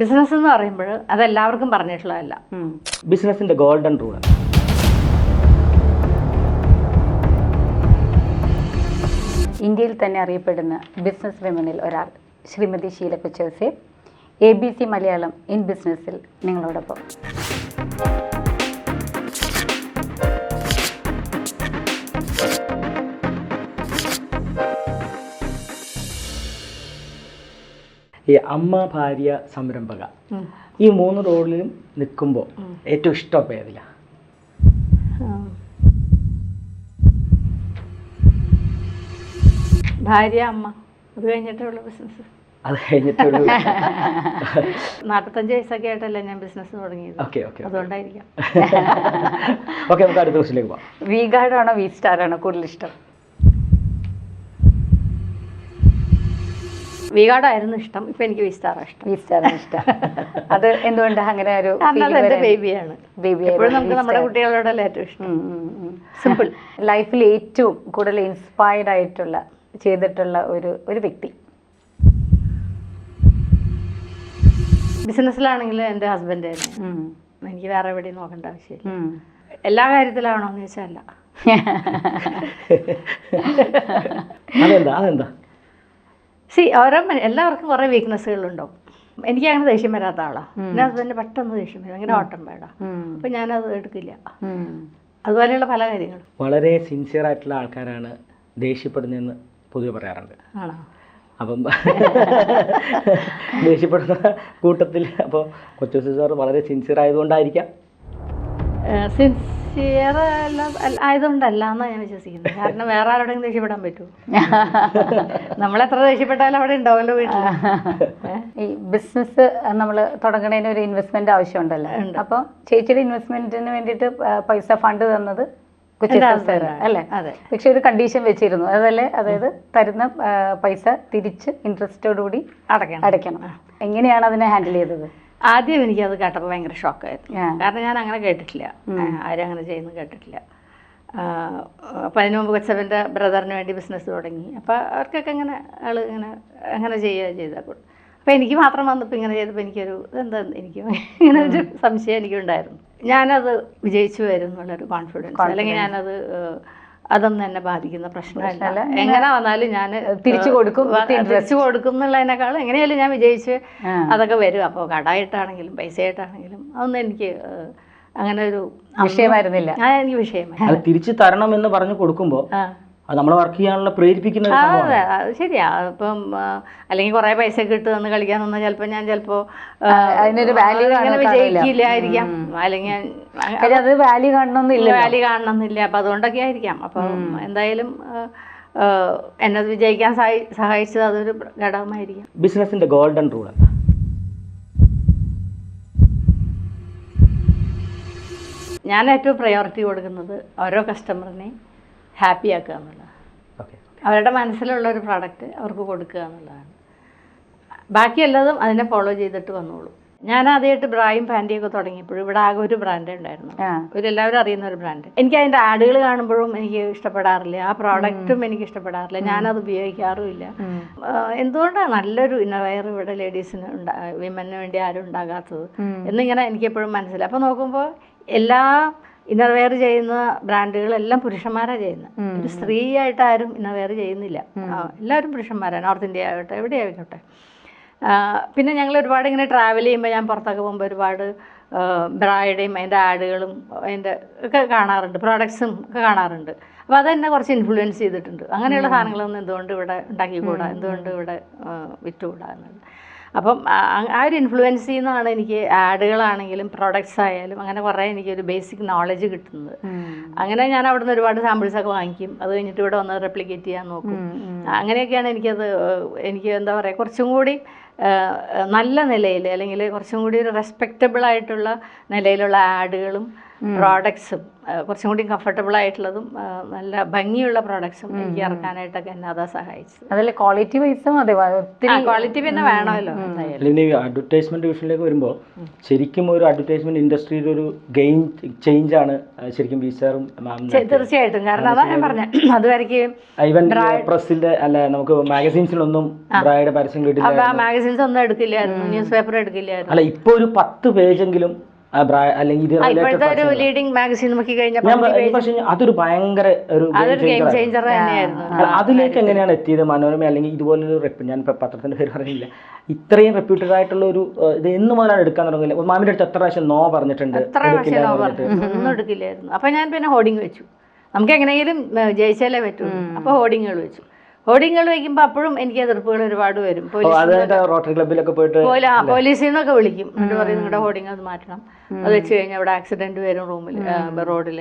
Business എന്ന് പറയുമ്പോൾ അത് എല്ലാവർക്കും പറഞ്ഞിട്ടുള്ളതല്ല ബിസിനസിന്റെ ഗോൾഡൻ റൂൾ ഇന്ത്യയിൽ തന്നെ അറിയപ്പെടുന്ന ബിസിനസ് വിമനിൽ ഒരാൾ Shrimati Sheela Kochouseph. A B C Malayalam in ബിസിനസ്സിൽ നിങ്ങളോടൊപ്പം. ഈ അമ്മ ഭാര്യ സംരംഭക. ഈ മൂന്ന് റോളിലും നിൽക്കുമ്പോൾ ഏറ്റവും ഇഷ്ടമൊക്കെ ഏതില? ഭാര്യ അമ്മ. അത് കഴിഞ്ഞിട്ടുള്ള ബിസിനസ് അത് കഴിഞ്ഞിട്ടുള്ള നാൽപ്പത്തഞ്ച് വയസ്സൊക്കെ ആയിട്ടല്ലേ ഞാൻ ബിസിനസ് തുടങ്ങിയത്. ഓക്കെ ഓക്കെ അതുകൊണ്ടായിരിക്കാം. ഓക്കെ നമുക്ക് അടുത്ത ക്വസ്റ്റിലേക്ക് പോവാം. വി ഗാർഡാണോ വി സ്റ്റാറാണോ കൂടുതൽ ഇഷ്ടം? വീഗാർഡായിരുന്നു ഇഷ്ടം. ഇപ്പം എനിക്ക് വിസ്താറാണ് ഇഷ്ടം. വിസ്താറാണ് ഇഷ്ടം. അത് എന്തുകൊണ്ട് അങ്ങനെ ഒരു ബേബിയാണ് എന്റെ ബേബിയാണ് ബേബി എപ്പോഴും നമുക്ക് നമ്മുടെ കുട്ടികളോടല്ല ഏറ്റവും ഇഷ്ടം. സിമ്പിൾ ലൈഫിൽ ഏറ്റവും കൂടുതൽ ഇൻസ്പയർഡ് ആയിട്ടുള്ള ചെയ്തിട്ടുള്ള ഒരു ഒരു വ്യക്തി. ബിസിനസ്സിലാണെങ്കിൽ എന്റെ ഹസ്ബൻഡ് തന്നെ. എനിക്ക് വേറെ എവിടെയും നോക്കേണ്ട ആവശ്യമില്ല. എല്ലാ കാര്യത്തിലാണോ എന്ന് ചോദിച്ചാൽ അല്ല. അതെന്താ അതെന്താ? സി ഓരോ എല്ലാവർക്കും കുറേ വീക്ക്നെസ്സുകളുണ്ടാവും എനിക്ക് അങ്ങനെ ദേഷ്യം വരാത്ത ആളാണ് എന്റെ ഹസ്ബൻഡ് പെട്ടെന്ന് ദേഷ്യം വരും. അങ്ങനെ ഓട്ടം വേണ്ട അപ്പൊ ഞാനത് എടുക്കില്ല. അതുപോലെയുള്ള പല കാര്യങ്ങളും. വളരെ സിൻസിയർ ആയിട്ടുള്ള ആൾക്കാരാണ് ദേഷ്യപ്പെടുന്നതെന്ന് പൊതുവെ പറയാറുണ്ട്. ആണോ? അപ്പം ദേഷ്യപ്പെടുന്ന കൂട്ടത്തിൽ അപ്പോൾ കൊച്ചു സാർ വളരെ സിൻസിയർ ആയതുകൊണ്ടായിരിക്കാം. സിൻസിയർ അല്ല- ആയതുകൊണ്ടല്ല എന്നാ ഞാൻ വിശ്വസിക്കുന്നത്. കാരണം വേറെ ആരോടെങ്കിലും ദേഷ്യപ്പെടാൻ പറ്റുമോ? നമ്മളെത്ര ദേഷ്യപ്പെട്ടാലും അവിടെ ഉണ്ടാവുമല്ലോ വീട്ടിൽ ഈ ബിസിനസ് നമ്മൾ തുടങ്ങണതിന് ഒരു ഇൻവെസ്റ്റ്മെന്റ് ആവശ്യമുണ്ടല്ലോ. അപ്പൊ ചേച്ചിയുടെ ഇൻവെസ്റ്റ്മെന്റിന് വേണ്ടിട്ട് പൈസ ഫണ്ട് തന്നത്. അല്ലേ. പക്ഷെ ഒരു കണ്ടീഷൻ വെച്ചിരുന്നു. അതല്ലേ? അതായത് തരുന്ന പൈസ തിരിച്ച് ഇൻട്രസ്റ്റോടുകൂടി അടയ്ക്കണം. അടയ്ക്കണം. എങ്ങനെയാണ് അതിനെ ഹാൻഡിൽ ചെയ്തത്? ആദ്യം എനിക്കത് കേട്ടപ്പോൾ ഭയങ്കര ഷോക്കായിരുന്നു. കാരണം ഞാൻ അങ്ങനെ കേട്ടിട്ടില്ല ആരും അങ്ങനെ ചെയ്യുന്ന കേട്ടിട്ടില്ല. അപ്പം അതിന് മുമ്പ് കൊച്ചവന്റെ ബ്രദറിന് വേണ്ടി ബിസിനസ് തുടങ്ങി. അപ്പോൾ അവർക്കൊക്കെ ഇങ്ങനെ ആൾ ഇങ്ങനെ അങ്ങനെ ചെയ്യുക ചെയ്താൽ അപ്പോൾ എനിക്ക് മാത്രം വന്നപ്പോൾ ഇങ്ങനെ ചെയ്തപ്പോൾ എനിക്കൊരു എന്താ എനിക്ക് ഇങ്ങനെ ഒരു സംശയം എനിക്കുണ്ടായിരുന്നു. ഞാനത് വിജയിച്ചു വരും എന്നുള്ളൊരു കോൺഫിഡൻസ് അല്ലെങ്കിൽ ഞാനത് അതൊന്നും എന്നെ ബാധിക്കുന്ന പ്രശ്നമല്ല. എങ്ങനെ വന്നാലും ഞാൻ തിരിച്ചു കൊടുക്കും തിരിച്ചു കൊടുക്കും എന്നുള്ളതിനേക്കാൾ എങ്ങനെയാലും ഞാൻ വിജയിച്ച് അതൊക്കെ വരും. അപ്പോൾ കടമായിട്ടാണെങ്കിലും പൈസയായിട്ടാണെങ്കിലും അതൊന്നും എനിക്ക് അങ്ങനെ ഒരു വിഷയമായിരുന്നില്ല. ആ എനിക്ക് വിഷയമായി തിരിച്ചു തരണം എന്ന് പറഞ്ഞു കൊടുക്കുമ്പോൾ നമ്മളെ വർക്ക് ചെയ്യാനുള്ള പ്രേരിപ്പിക്കുന്ന ഒരു സംഭവമാണ്. അതെ അത് ശരിയാ. ഇപ്പം ആ, അല്ലെങ്കിൽ കുറേ പൈസ കിട്ടുമെന്ന് കളിക്കാൻ നിന്നാൽ ചിലപ്പോ ഞാൻ ചിലപ്പോൾ അതിനൊരു value അങ്ങനെ കാണാൻ വിജയിക്കില്ലായിരിക്കാം. അല്ലെങ്കിൽ കാര്യം അത് വാല്യൂ കാണണമെന്നില്ല വാല്യൂ കാണണമെന്നില്ല അപ്പൊ അതുകൊണ്ടൊക്കെ ആയിരിക്കാം. അപ്പം എന്തായാലും ആ, ആ, എന്നെ വിജയിക്കാൻ സഹായി സഹായിച്ചത് അതൊരു ഘടകമായിരിക്കാം. ബിസിനസിന്റെ ഗോൾഡൻ റൂൾ എന്താ? ഞാൻ ഏറ്റവും പ്രയോറിറ്റി കൊടുക്കുന്നത് ഓരോ കസ്റ്റമറിനെയും ഹാപ്പി ആക്കുക എന്നുള്ളതാണ്. ഓക്കെ അവരുടെ മനസ്സിലുള്ള ഒരു പ്രോഡക്റ്റ് അവർക്ക് കൊടുക്കുക എന്നുള്ളതാണ്. ബാക്കി എല്ലാതും അതിനെ ഫോളോ ചെയ്തിട്ട് വന്നോളൂ. ഞാൻ ആദ്യമായിട്ട് ബ്രായും പാന്റിയൊക്കെ തുടങ്ങിയപ്പോഴും ഇവിടെ ആകെ ഒരു ബ്രാൻഡേ ഉണ്ടായിരുന്നു. ഒരു എല്ലാവരും അറിയുന്ന ഒരു ബ്രാൻഡ് എനിക്ക് അതിന്റെ ആഡുകൾ കാണുമ്പോഴും എനിക്ക് ഇഷ്ടപ്പെടാറില്ല. ആ പ്രോഡക്റ്റും എനിക്ക് ഇഷ്ടപ്പെടാറില്ല. ഞാനത് ഉപയോഗിക്കാറുമില്ല. ഇല്ല എന്തുകൊണ്ടാണ് നല്ലൊരു ഇന്നർവെയർ ഇവിടെ ലേഡീസിന് ഉണ്ടാ വിമന് വേണ്ടി ആരും ഉണ്ടാകാത്തത്? എന്നിങ്ങനെ എനിക്കെപ്പോഴും മനസ്സിലായി. അപ്പോൾ നോക്കുമ്പോൾ എല്ലാ ഇന്നർവെയർ ചെയ്യുന്ന ബ്രാൻഡുകളെല്ലാം പുരുഷന്മാരാണ് ചെയ്യുന്നത് ഒരു സ്ത്രീ ആയിട്ട് ആരും ഇന്നർവെയർ ചെയ്യുന്നില്ല. എല്ലാവരും പുരുഷന്മാരാണ്. നോർത്ത് ഇന്ത്യ ആകട്ടെ എവിടെ ആയിക്കോട്ടെ പിന്നെ ഞങ്ങൾ ഒരുപാട് ഇങ്ങനെ ട്രാവൽ ചെയ്യുമ്പോൾ ഞാൻ പുറത്തൊക്കെ പോകുമ്പോൾ ഒരുപാട് ബ്രായുടെയും അതിന്റെ ആഡുകളും അതിന്റെ ഒക്കെ കാണാറുണ്ട്. പ്രോഡക്ട്സും ഒക്കെ കാണാറുണ്ട്. അപ്പോൾ അതെന്നെ കുറച്ച് ഇൻഫ്ലുവൻസ് ചെയ്തിട്ടുണ്ട്. അങ്ങനെയുള്ള സാധനങ്ങളൊന്നും എന്തുകൊണ്ട് ഇവിടെ ഉണ്ടാക്കിക്കൂടാ എന്തുകൊണ്ട് ഇവിടെ വിറ്റുകൂടാ എന്നത്? അപ്പം ആ- ഒരു ഇൻഫ്ലുവൻസ് ചെയ്യുന്നതാണ് എനിക്ക് ആഡുകളാണെങ്കിലും പ്രോഡക്ട്സ് ആയാലും അങ്ങനെ കുറേ എനിക്കൊരു ബേസിക് നോളജ് കിട്ടുന്നത്. അങ്ങനെ ഞാൻ അവിടെ നിന്ന് ഒരുപാട് സാമ്പിൾസ് ഒക്കെ വാങ്ങിക്കും. അത് കഴിഞ്ഞിട്ട് ഇവിടെ വന്ന് റെപ്ലിക്കേറ്റ് ചെയ്യാൻ നോക്കും. അങ്ങനെയൊക്കെയാണ് എനിക്കത് എനിക്ക് എന്താ പറയുക കുറച്ചും കൂടി നല്ല നിലയിൽ അല്ലെങ്കിൽ കുറച്ചും കൂടി ഒരു റെസ്പെക്റ്റബിൾ ആയിട്ടുള്ള നിലയിലുള്ള ആഡുകളും പ്രോഡക്ട്സും കുറച്ചും കൂടി കംഫർട്ടബിൾ ആയിട്ടുള്ളതും നല്ല ഭംഗിയുള്ള പ്രോഡക്ട്സും എനിക്ക് ഇറക്കാനായിട്ടൊക്കെ എന്നെ അതാ സഹായിച്ചത്. അതിൽ ക്വാളിറ്റി വൈസും അതെ ഒത്തിരി ക്വാളിറ്റി പിന്നെ വേണമല്ലോ. അഡ്വർടൈസ്മെന്റ് വിഷയത്തിലേക്ക് വരുമ്പോൾ ശരിക്കും ഒരു അഡ്വർടൈസ്മെന്റ് ഇൻഡസ്ട്രിയിൽ ഒരു ഗെയിം ചേഞ്ച് ആണ് ശരിക്കും ബീസാറും തീർച്ചയായിട്ടും. കാരണം അതാ ഞാൻ പറഞ്ഞ. അതുവരെയും ഈവൻ പ്രസിന്റെ അല്ല നമുക്ക് മാഗസീൻസിലൊന്നും ബ്രായുടെ പരസ്യം കിട്ടില്ല മാഗസീൻസ് ആ മാഗസിൻസ് ഒന്നും എടുക്കില്ലായിരുന്നു ന്യൂസ് പേപ്പർ എടുക്കില്ലായിരുന്നു. അല്ല ഇപ്പൊ ഒരു പത്ത് പേജെങ്കിലും അല്ലെങ്കിൽ ലീഡിംഗ് മാഗസിൻ നോക്കി കഴിഞ്ഞാൽ പക്ഷേ അതൊരു ഭയങ്കര ഒരു അതിലേക്ക് എങ്ങനെയാണ് എത്തിയത്? മനോരമ അല്ലെങ്കിൽ ഇതുപോലൊരു റെപ്പ് ഞാൻ പത്രത്തിന്റെ പേര് പറഞ്ഞില്ല ഇത്രയും റെപ്യൂട്ടഡ് ആയിട്ടുള്ള ഒരു ഇത് എന്ന് മുതലാണ് എടുക്കാൻ തുടങ്ങില്ല മാമിന്റെ അടുത്ത് എത്ര പ്രാവശ്യം നോ പറഞ്ഞിട്ടുണ്ട്. ഒന്നും എടുക്കില്ലായിരുന്നു. അപ്പൊ ഞാൻ പിന്നെ ഹോർഡിംഗ് വെച്ചു. നമുക്ക് എങ്ങനെയെങ്കിലും ജയിച്ചാലേ പറ്റൂ അപ്പൊ ഹോർഡിങ്ങുകൾ വെച്ചു. ഹോർഡിങ്ങുകൾ വെക്കുമ്പോൾ അപ്പോഴും എനിക്ക് എതിർപ്പുകൾ ഒരുപാട് വരും. റോട്ടറി ക്ലബ്ബിലൊക്കെ പോയിട്ട് പോലീസിൽ നിന്നൊക്കെ വിളിക്കും. എന്നിട്ട് പറയും നിങ്ങളുടെ ഹോർഡിങ് അത് മാറ്റണം. അത് വെച്ച് കഴിഞ്ഞാൽ അവിടെ ആക്സിഡന്റ് വരും റൂമിൽ റോഡിൽ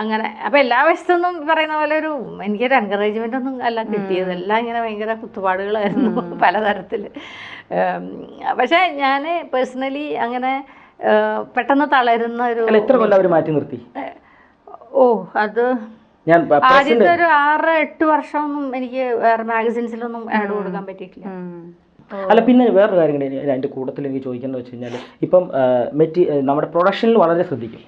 അങ്ങനെ അപ്പൊ എല്ലാ വശത്തുനിന്നും പറയുന്ന പോലെ ഒരു എനിക്കൊരു എൻകറേജ്മെന്റ് ഒന്നും അല്ല കിട്ടിയത്. എല്ലാം ഇങ്ങനെ ഭയങ്കര കുത്തുപാടുകളായിരുന്നു പലതരത്തിൽ പക്ഷേ ഞാൻ പേഴ്സണലി അങ്ങനെ പെട്ടെന്ന് തളരുന്ന ഒരു എത്ര കൊല്ലം അവർ മാറ്റി നിർത്തി? ഓ അത് ഞാൻ ആദ്യത്തെ ഒരു ആറ് എട്ട് വർഷമൊന്നും എനിക്ക് വേറെ മാഗസിൻസിലൊന്നും ആഡ് കൊടുക്കാൻ പറ്റിയിട്ടില്ല. അല്ല പിന്നെ വേറൊരു കാര്യം കൂടി അതിന്റെ കൂട്ടത്തിൽ എനിക്ക് ചോദിക്കുന്നത് വെച്ച് കഴിഞ്ഞാൽ ഇപ്പം മെറ്റി നമ്മുടെ പ്രൊഡക്ഷനിൽ വളരെ ശ്രദ്ധിക്കും.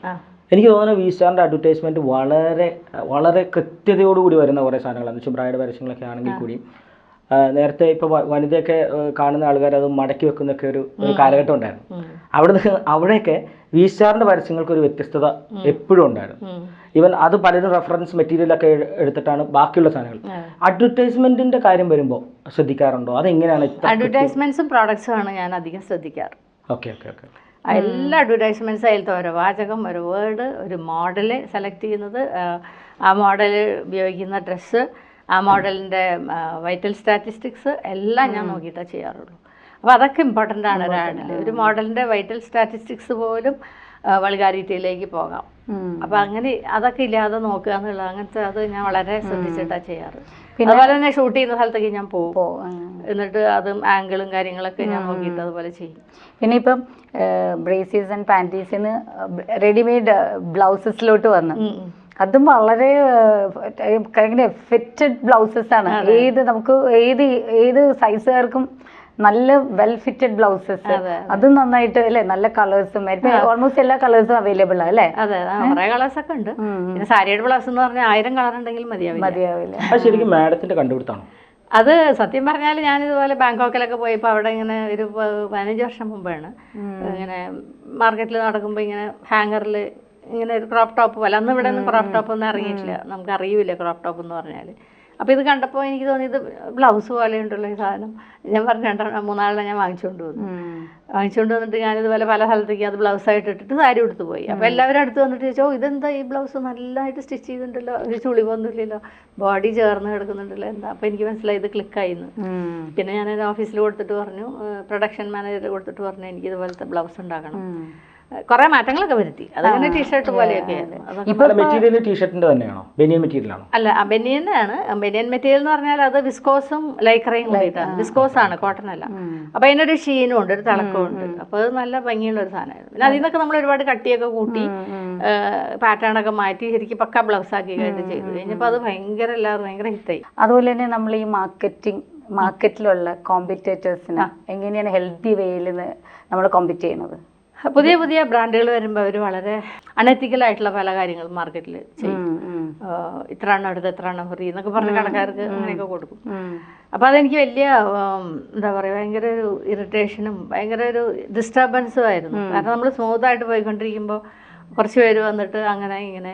എനിക്ക് തോന്നുന്നു വി സ്റ്റാറിന്റെ അഡ്വർടൈസ്മെന്റ് വളരെ വളരെ കൃത്യതയോടുകൂടി വരുന്ന കുറേ സാധനങ്ങളാണ്. ശുഭ്രായുടെ പരസ്യങ്ങളൊക്കെ ആണെങ്കിൽ കൂടിയും നേരത്തെ ഇപ്പോൾ വനിതയൊക്കെ കാണുന്ന ആൾക്കാർ അത് മടക്കി വെക്കുന്നൊക്കെ ഒരു ഒരു കാലഘട്ടം ഉണ്ടായിരുന്നു. അവിടെ അവിടെയൊക്കെ വി സ്റ്റാറിന്റെ പരസ്യങ്ങൾക്ക് ഒരു വ്യത്യസ്തത എപ്പോഴും ഉണ്ടായിരുന്നു. ഈവൻ അത് പലരും റെഫറൻസ് മെറ്റീരിയലൊക്കെ എടുത്തിട്ടാണ് ബാക്കിയുള്ള സാധനങ്ങൾ. അഡ്വർടൈസ്മെന്റിന്റെ കാര്യം വരുമ്പോൾ ശ്രദ്ധിക്കാറുണ്ടോ? അതെങ്ങനെയാണ് അഡ്വർടൈസ്മെന്റ്സും പ്രോഡക്ട്സും ആണ് ഞാൻ അധികം ശ്രദ്ധിക്കാറ്. ഓക്കെ ഓക്കെ ഓക്കെ എല്ലാ അഡ്വർടൈസ്മെന്റ്സ് അതിലത്തെ ഓരോ വാചകം ഒരു വേർഡ് ഒരു മോഡൽ സെലക്ട് ചെയ്യുന്നത് ആ, മോഡൽ ഉപയോഗിക്കുന്ന ഡ്രസ്സ് ആ മോഡലിന്റെ വൈറ്റൽ സ്റ്റാറ്റിസ്റ്റിക്സ് എല്ലാം ഞാൻ നോക്കിയിട്ടേ ചെയ്യാറുള്ളൂ. അപ്പോൾ അതൊക്കെ ഇമ്പോർട്ടന്റ് ആണ്. ഒരാളിൽ ഒരു മോഡലിന്റെ വൈറ്റൽ സ്റ്റാറ്റിസ്റ്റിക്സ് പോലും വൾഗാരിറ്റിയിലേക്ക് പോകാം. അപ്പൊ അങ്ങനെ അതൊക്കെ ഇല്ലാതെ നോക്കുക എന്നുള്ളത് അങ്ങനത്തെ അത് ഞാൻ വളരെ ശ്രദ്ധിച്ചിട്ടാ ചെയ്യാറ്. അതുപോലെ തന്നെ ഷൂട്ട് ചെയ്യുന്ന സ്ഥലത്തേക്ക് ഞാൻ പോകും. എന്നിട്ട് അതും ആംഗിളും കാര്യങ്ങളൊക്കെ ഞാൻ നോക്കിയിട്ട് അതുപോലെ ചെയ്യും. പിന്നെ ഇപ്പം ബ്രേസീസ് ആൻഡ് പാന്റീസിന് റെഡിമെയ്ഡ് ബ്ലൗസസിലോട്ട് വന്നു. അതും വളരെ ഇങ്ങനെ ഫിറ്റഡ് ബ്ലൗസസ് ആണ് ഏത് നമുക്ക് ഏത് ഏത് സൈസുകാർക്കും നല്ല വെൽ ഫിറ്റഡ് ബ്ലൗസസ് അത്. നന്നായിട്ട് അല്ലെ? നല്ല കളേഴ്സും ഓൾമോസ്റ്റ് എല്ലാ കളേഴ്സും അവൈലബിൾ ആണ് അല്ലേ? അതെ കളേഴ്സ് ഒക്കെ ഉണ്ട്. പിന്നെ സാരിയുടെ ബ്ലൗസ് എന്ന് പറഞ്ഞാൽ ആയിരം കളർ ഉണ്ടെങ്കിൽ മതിയാവില്ല. മതിയാവില്ല. അത് ശരിക്കും മാഡത്തിന്റെ കണ്ടുപിടുത്താണോ? അത് സത്യം പറഞ്ഞാൽ ഞാൻ ഇതുപോലെ ബാങ്കോക്കിലൊക്കെ പോയപ്പോൾ അവിടെ ഇങ്ങനെ ഒരു പതിനഞ്ച് വർഷം മുമ്പാണ്. ഇങ്ങനെ മാർക്കറ്റിൽ നടക്കുമ്പോൾ ഇങ്ങനെ ഹാങ്ങറിൽ ഇങ്ങനെ ഒരു ക്രോപ്പ് ടോപ്പ് പോലെ. അന്ന് ഇവിടെ ഒന്നും ക്രോപ്പ് ടോപ്പ് ഒന്നും ഇറങ്ങിയിട്ടില്ല. നമുക്ക് അറിയില്ല ക്രോപ്പ് ടോപ്പ് എന്ന് പറഞ്ഞാൽ അപ്പോൾ ഇത് കണ്ടപ്പോൾ എനിക്ക് തോന്നി ഇത് ബ്ലൗസ് പോലെ ഉണ്ടല്ലോ ഈ സാധനം. ഞാൻ പറഞ്ഞു രണ്ടെണ്ണം മൂന്നാളെ ഞാൻ വാങ്ങിച്ചുകൊണ്ട് വന്നു. വാങ്ങിച്ചുകൊണ്ട് വന്നിട്ട് ഞാനിതുപോലെ പല സ്ഥലത്തേക്ക് അത് ബ്ലൗസായിട്ട് ഇട്ടിട്ട് സാരി എടുത്തു പോയി. അപ്പോൾ എല്ലാവരും അടുത്ത് വന്നിട്ട് ചോദിച്ചോ ഇതെന്താ ഈ ബ്ലൗസ്? നല്ലതായിട്ട് സ്റ്റിച്ച് ചെയ്തിട്ടുണ്ടല്ലോ. ഒരു ചുളിവൊന്നുമില്ലല്ലോ ബോഡി ചേർന്ന് കിടക്കുന്നുണ്ടല്ലോ. എന്താ? അപ്പോൾ എനിക്ക് മനസ്സിലായി ഇത് ക്ലിക്കായിന്ന്. പിന്നെ ഞാൻ ഓഫീസിൽ കൊടുത്തിട്ട് പറഞ്ഞു പ്രൊഡക്ഷൻ മാനേജർ കൊടുത്തിട്ട് പറഞ്ഞു എനിക്ക് ഇതുപോലത്തെ ബ്ലൗസ് ഉണ്ടാക്കണം. കുറേ മാറ്റങ്ങളൊക്കെ വരുത്തി. അതങ്ങനെ ടീഷർട്ട് പോലെയൊക്കെ ആയിരുന്നു. അതൊക്കെ ഇപ്പൊ മെറ്റീരിയൽ ടീഷർട്ടിന്റെ തന്നെയാണോ? ബനിയൻ മെറ്റീരിയൽ ആണോ അല്ല ബനിയനാണ് ബനിയൻ മെറ്റീരിയൽ എന്ന് പറഞ്ഞാൽ അത് വിസ്കോസും ലൈക്രയും കൂടിയിട്ടാണ്. വിസ്കോസ് ആണ് കോട്ടൺ അല്ല. അപ്പൊ അതിനൊരു ഷീനും ഉണ്ട് ഒരു തിളക്കവും ഉണ്ട്. അപ്പൊ അത് നല്ല ഭംഗിയുള്ള ഒരു സാധനമായിരുന്നു. പിന്നെ അതിൽ നിന്നൊക്കെ നമ്മൾ ഒരുപാട് കട്ടിയൊക്കെ കൂട്ടി പാറ്റേൺ ഒക്കെ മാറ്റി ശരിക്കും പക്ക ബ്ലൗസ് ആക്കി ആയിട്ട് ചെയ്തു. കഴിഞ്ഞപ്പോൾ അത് ഭയങ്കര എല്ലാവരും ഭയങ്കര ഹിറ്റായി അതുപോലെ തന്നെ നമ്മൾ ഈ മാർക്കറ്റിംഗ് മാർക്കറ്റിലുള്ള കോമ്പറ്റേറ്റേഴ്സിന് എങ്ങനെയാണ് ഹെൽത്തി വേയിൽ നമ്മൾ കോമ്പറ്റ് ചെയ്യുന്നത്? പുതിയ പുതിയ ബ്രാൻഡുകൾ വരുമ്പോൾ അവർ വളരെ അണെത്തിക്കൽ ആയിട്ടുള്ള പല കാര്യങ്ങളും മാർക്കറ്റിൽ ചെയ്യും. ഇത്ര എണ്ണം എടുത്ത് എത്ര എണ്ണം ഫ്രീ എന്നൊക്കെ പറഞ്ഞ കടക്കാർക്ക് അങ്ങനെയൊക്കെ കൊടുക്കും. അപ്പൊ അപ്പോൾ അതെനിക്ക് വലിയ എന്താ പറയുക ഭയങ്കര ഒരു ഇറിറ്റേഷനും ഭയങ്കര ഒരു ഡിസ്റ്റർബൻസും ആയിരുന്നു. കാരണം നമ്മൾ സ്മൂത്തായിട്ട് പോയിക്കൊണ്ടിരിക്കുമ്പോൾ കുറച്ച് പേര് വന്നിട്ട് അങ്ങനെ ഇങ്ങനെ.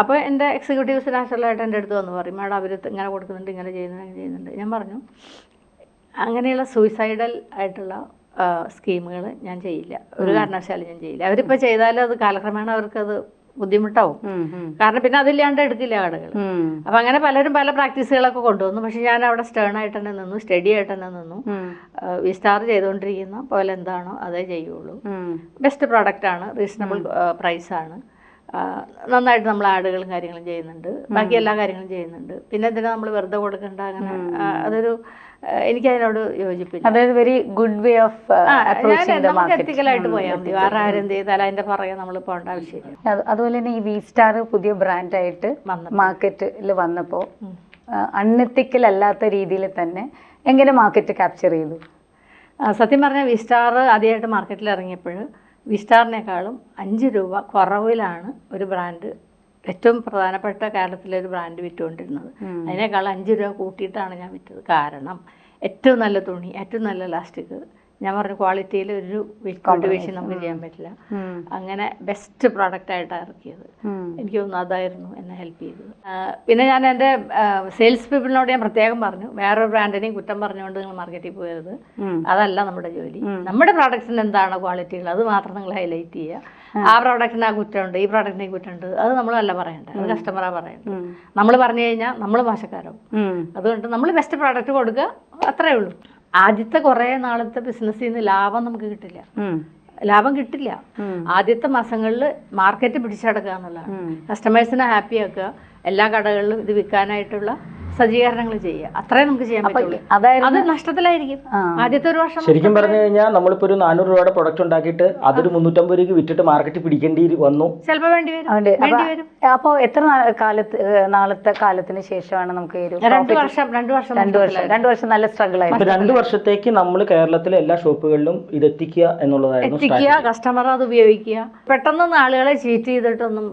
അപ്പൊ അപ്പോൾ എന്റെ എക്സിക്യൂട്ടീവ്സ് നാഷണലായിട്ട് എന്റെ അടുത്ത് വന്ന് പറയും മാഡം അവർ ഇങ്ങനെ കൊടുക്കുന്നുണ്ട് ഇങ്ങനെ ചെയ്യുന്നുണ്ട് ഇങ്ങനെ ചെയ്യുന്നുണ്ട്. ഞാൻ പറഞ്ഞു അങ്ങനെയുള്ള സൂയിസൈഡൽ ആയിട്ടുള്ള സ്കീമുകൾ ഞാൻ ചെയ്യില്ല. ഒരു കാരണവശാലും ഞാൻ ചെയ്യില്ല. അവരിപ്പോൾ ചെയ്താലും അത് കാലക്രമേണ അവർക്കത് ബുദ്ധിമുട്ടാവും. കാരണം പിന്നെ അതില്ലാണ്ട് എടുക്കില്ല ആളുകൾ അപ്പൊ അങ്ങനെ പലരും പല പ്രാക്ടീസുകളൊക്കെ കൊണ്ടുവന്നു. പക്ഷെ ഞാൻ അവിടെ സ്റ്റേൺ ആയിട്ട് തന്നെ നിന്നു സ്റ്റഡി ആയിട്ട് തന്നെ നിന്നു. വിസ്റ്റാർ ചെയ്തുകൊണ്ടിരിക്കുന്ന പോലെ എന്താണോ അതേ ചെയ്യുള്ളൂ. ബെസ്റ്റ് പ്രോഡക്റ്റ് ആണ് റീസണബിൾ പ്രൈസ് ആണ് നന്നായിട്ട് നമ്മൾ ആടുകളും കാര്യങ്ങളും ചെയ്യുന്നുണ്ട്. ബാക്കി എല്ലാ കാര്യങ്ങളും ചെയ്യുന്നുണ്ട്. പിന്നെ എന്തിനാ നമ്മൾ വെറുതെ കൊടുക്കണ്ട അങ്ങനെ അതൊരു എനിക്ക് എനിക്കതിനോട് യോജിപ്പില്ല. അതായത് വെരി ഗുഡ് വേ ഓഫ് നമുക്ക് എത്തിക്കലായിട്ട് പോയാൽ മതി. വേറെ ആരും ചെയ്താലും അതിന്റെ പുറകെ നമ്മൾ പോകേണ്ട ആവശ്യമില്ല. അതുപോലെ തന്നെ ഈ വി സ്റ്റാർ പുതിയ ബ്രാൻഡായിട്ട്. മാർക്കറ്റിൽ വന്നപ്പോൾ. അൺഎത്തിക്കൽ അല്ലാത്ത രീതിയിൽ തന്നെ എങ്ങനെ മാർക്കറ്റ് ക്യാപ്ചർ ചെയ്തു? സത്യം പറഞ്ഞാൽ വി സ്റ്റാർ ആദ്യമായിട്ട് മാർക്കറ്റിൽ ഇറങ്ങിയപ്പോൾ വിസ്റ്റാറിനേക്കാളും അഞ്ച് രൂപ കുറവിലാണ് ഒരു ബ്രാൻഡ്. ഏറ്റവും പ്രധാനപ്പെട്ട കേരളത്തിലെ ഒരു ബ്രാൻഡ് വിറ്റുകൊണ്ടിരുന്നത്. അതിനേക്കാൾ അഞ്ച് രൂപ കൂട്ടിയിട്ടാണ് ഞാൻ വിറ്റത്. കാരണം ഏറ്റവും നല്ല തുണി ഏറ്റവും നല്ല ലാസ്റ്റിക് ഞാൻ പറഞ്ഞ ക്വാളിറ്റിയിൽ ഒരു വിട്ടുവീഴ്ച നമുക്ക് ചെയ്യാൻ പറ്റില്ല. അങ്ങനെ ബെസ്റ്റ് പ്രോഡക്റ്റ് ആയിട്ടാണ് ഇറക്കിയത്. എനിക്ക് തോന്നുന്നു അതായിരുന്നു എന്നെ ഹെൽപ്പ് ചെയ്തത്. പിന്നെ ഞാൻ എന്റെ സെയിൽസ് പീപ്പിളിനോട് ഞാൻ പ്രത്യേകം പറഞ്ഞു. വേറൊരു ബ്രാൻഡിനെയും കുറ്റം പറഞ്ഞുകൊണ്ട് നിങ്ങൾ മാർക്കറ്റിൽ പോയത് അതല്ല നമ്മുടെ ജോലി. നമ്മുടെ പ്രോഡക്റ്റിന് എന്താണ് ക്വാളിറ്റികൾ അത് മാത്രം നിങ്ങൾ ഹൈലൈറ്റ് ചെയ്യുക. ആ പ്രോഡക്റ്റിന് ആ കുറ്റമുണ്ട് ഈ പ്രോഡക്റ്റിന് കുറ്റമുണ്ട്. അത് നമ്മളല്ല പറയണ്ടേ അത് കസ്റ്റമറാ പറയണ്ടേ നമ്മൾ പറഞ്ഞു കഴിഞ്ഞാൽ നമ്മൾ മോശക്കാരാവും. അതുകൊണ്ട് നമ്മൾ ബെസ്റ്റ് പ്രോഡക്റ്റ് കൊടുക്കുക. അത്രേ ഉള്ളൂ. ആദ്യത്തെ കുറേ നാളത്തെ ബിസിനസ്സിൽ നിന്ന് ലാഭം നമുക്ക് കിട്ടില്ല. ലാഭം കിട്ടില്ല. ആദ്യത്തെ മാസങ്ങളിൽ മാർക്കറ്റ് പിടിച്ചടക്കുക എന്നുള്ളതാണ്. കസ്റ്റമേഴ്സിനെ ഹാപ്പിയാക്കുക എല്ലാ കടകളിലും ഇത് വിൽക്കാനായിട്ടുള്ള സജ്ജീകരണങ്ങൾ ചെയ്യുക. അത്രേ നമുക്ക് ചെയ്യാൻ പറ്റുള്ളൂ. അതായത് അത് നഷ്ടത്തിലായിരിക്കും. ആദ്യത്തെ ഒരു വർഷം ശരിക്കും പറഞ്ഞു കഴിഞ്ഞാൽ നമ്മളിപ്പോ ഒരു നാനൂറ് രൂപയുടെ പ്രൊഡക്റ്റ് ഉണ്ടാക്കിയിട്ട് അതൊരു മുന്നൂറ്റമ്പത് രൂപയ്ക്ക് വിറ്റിട്ട് മാർക്കറ്റ് പിടിക്കേണ്ടി വന്നു. ചിലപ്പോൾ വേണ്ടി വരും. അപ്പോൾ എത്ര കാലത്ത് നാളത്തെ കാലത്തിന് ശേഷമാണ് നമുക്ക് രണ്ടു ഒരു രണ്ട് വർഷം രണ്ട് വർഷം രണ്ട് വർഷം രണ്ട് വർഷം നല്ല സ്ട്രഗിൾ ആയിരുന്നു. രണ്ടു രണ്ട് വർഷത്തേക്ക് നമ്മൾ കേരളത്തിലെ എല്ലാ ഷോപ്പുകളിലും ഇത് എത്തിക്കുക എന്നുള്ളതായിരുന്നു എത്തിക്കുക കസ്റ്റമർ അത് ഉപയോഗിക്കുക. പെട്ടെന്ന് ആളുകളെ ചീറ്റ് ചെയ്തിട്ടൊന്നും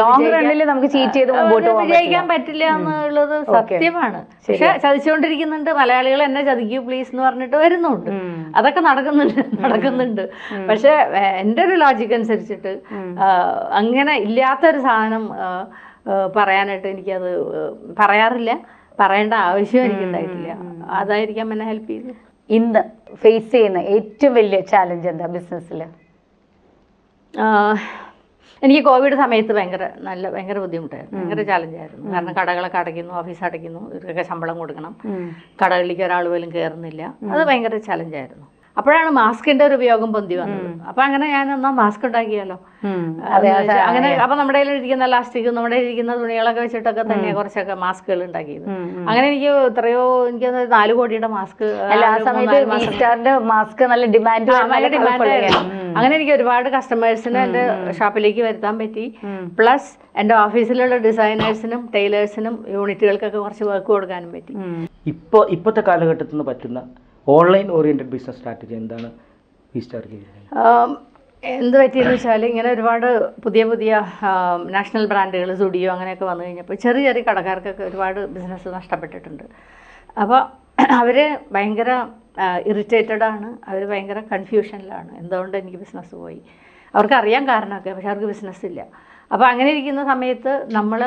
ലോങ് റണ്ണിൽ നമുക്ക് ചീറ്റ് ചെയ്ത് മുമ്പോട്ട് പോകാൻ വിജയിക്കാൻ പറ്റില്ല എന്നുള്ളത് സത്യമാണ്. പക്ഷെ ചതിച്ചുകൊണ്ടിരിക്കുന്നുണ്ട്. മലയാളികൾ എന്നെ ചതിക്കൂ പ്ലീസ് എന്ന് പറഞ്ഞിട്ട് വരുന്നുണ്ട്. അതൊക്കെ നടക്കുന്നുണ്ട് നടക്കുന്നുണ്ട്. പക്ഷെ എന്റെ എന്റെ ഒരു ലോജിക്ക് അനുസരിച്ചിട്ട് അങ്ങനെ ഇല്ലാത്തൊരു സാധനം പറയാനായിട്ട് എനിക്കത് പറയാറില്ല. പറയേണ്ട ആവശ്യം എനിക്ക് ഉണ്ടായിട്ടില്ല. അതായിരിക്കാം എന്നെ ഹെൽപ്പ് ചെയ്ത് ഇന്ന് ഫേസ് ചെയ്യുന്ന ഏറ്റവും വലിയ ചാലഞ്ച് എന്താ ബിസിനസ്സിൽ എനിക്ക് കോവിഡ് സമയത്ത് ഭയങ്കര നല്ല ഭയങ്കര ബുദ്ധിമുട്ടായിരുന്നു. ഭയങ്കര ചാലഞ്ചായിരുന്നു കാരണം കടകളൊക്കെ അടയ്ക്കുന്നു ഓഫീസ് അടയ്ക്കുന്നു ഇവർക്കൊക്കെ ശമ്പളം കൊടുക്കണം. കടകളിലേക്ക് ഒരാൾ പോലും കയറുന്നില്ല അത് ഭയങ്കര ചലഞ്ചായിരുന്നു അപ്പോഴാണ് മാസ്കിന്റെ ഒരു ഉപയോഗം പൊന്തി വന്നത്. അപ്പൊ അങ്ങനെ ഞാൻ എന്നാ മാസ്ക് ഉണ്ടാക്കിയാലോ? അതെ, അങ്ങനെ അപ്പൊ നമ്മുടെ ഇരിക്കുന്ന ലാസ്റ്റിക് നമ്മുടെ ഇരിക്കുന്ന തുണികളൊക്കെ വെച്ചിട്ടൊക്കെ തന്നെ കുറച്ചൊക്കെ മാസ്കുകൾ ഉണ്ടാക്കിയത് അങ്ങനെ എനിക്ക് എത്രയോ എനിക്ക് നാല് കോടിയുടെ മാസ്ക് അല്ല ആ സമയത്ത് സ്റ്റാറിന്റെ മാസ്ക് നല്ല ഡിമാൻഡ് നല്ല ഡിമാൻഡ് അങ്ങനെ എനിക്ക് ഒരുപാട് കസ്റ്റമേഴ്സിനെ എന്റെ ഷോപ്പിലേക്ക് വരുത്താൻ പറ്റി. പ്ലസ് എന്റെ ഓഫീസിലുള്ള ഡിസൈനേഴ്സിനും ടൈലേഴ്സിനും യൂണിറ്റുകൾക്കൊക്കെ കുറച്ച് വർക്ക് കൊടുക്കാനും പറ്റി. ഇപ്പോൾ ഇപ്പോഴത്തെ കാലഘട്ടത്തിൽ നിന്ന് പറ്റുന്ന ഓൺലൈൻ ഓറിയന്റഡ് ബിസിനസ് സ്ട്രാറ്റജി എന്താണ് ഈ എന്ത് പറ്റിയെന്ന് വെച്ചാൽ ഇങ്ങനെ ഒരുപാട് പുതിയ പുതിയ നാഷണൽ ബ്രാൻഡുകൾ സുഡിയോ അങ്ങനെയൊക്കെ വന്നു കഴിഞ്ഞപ്പോൾ ചെറിയ ചെറിയ കടക്കാർക്കൊക്കെ ഒരുപാട് ബിസിനസ് നഷ്ടപ്പെട്ടിട്ടുണ്ട്. അപ്പോൾ അവർ ഭയങ്കര ഇറിറ്റേറ്റഡ് ആണ്. അവർ ഭയങ്കര കൺഫ്യൂഷനിലാണ് എന്തുകൊണ്ട് എനിക്ക് ബിസിനസ് പോയി? അവർക്ക് അറിയാൻ കാരണമൊക്കെ പക്ഷെ അവർക്ക് ബിസിനസ് ഇല്ല. അപ്പോൾ അങ്ങനെ ഇരിക്കുന്ന സമയത്ത് നമ്മൾ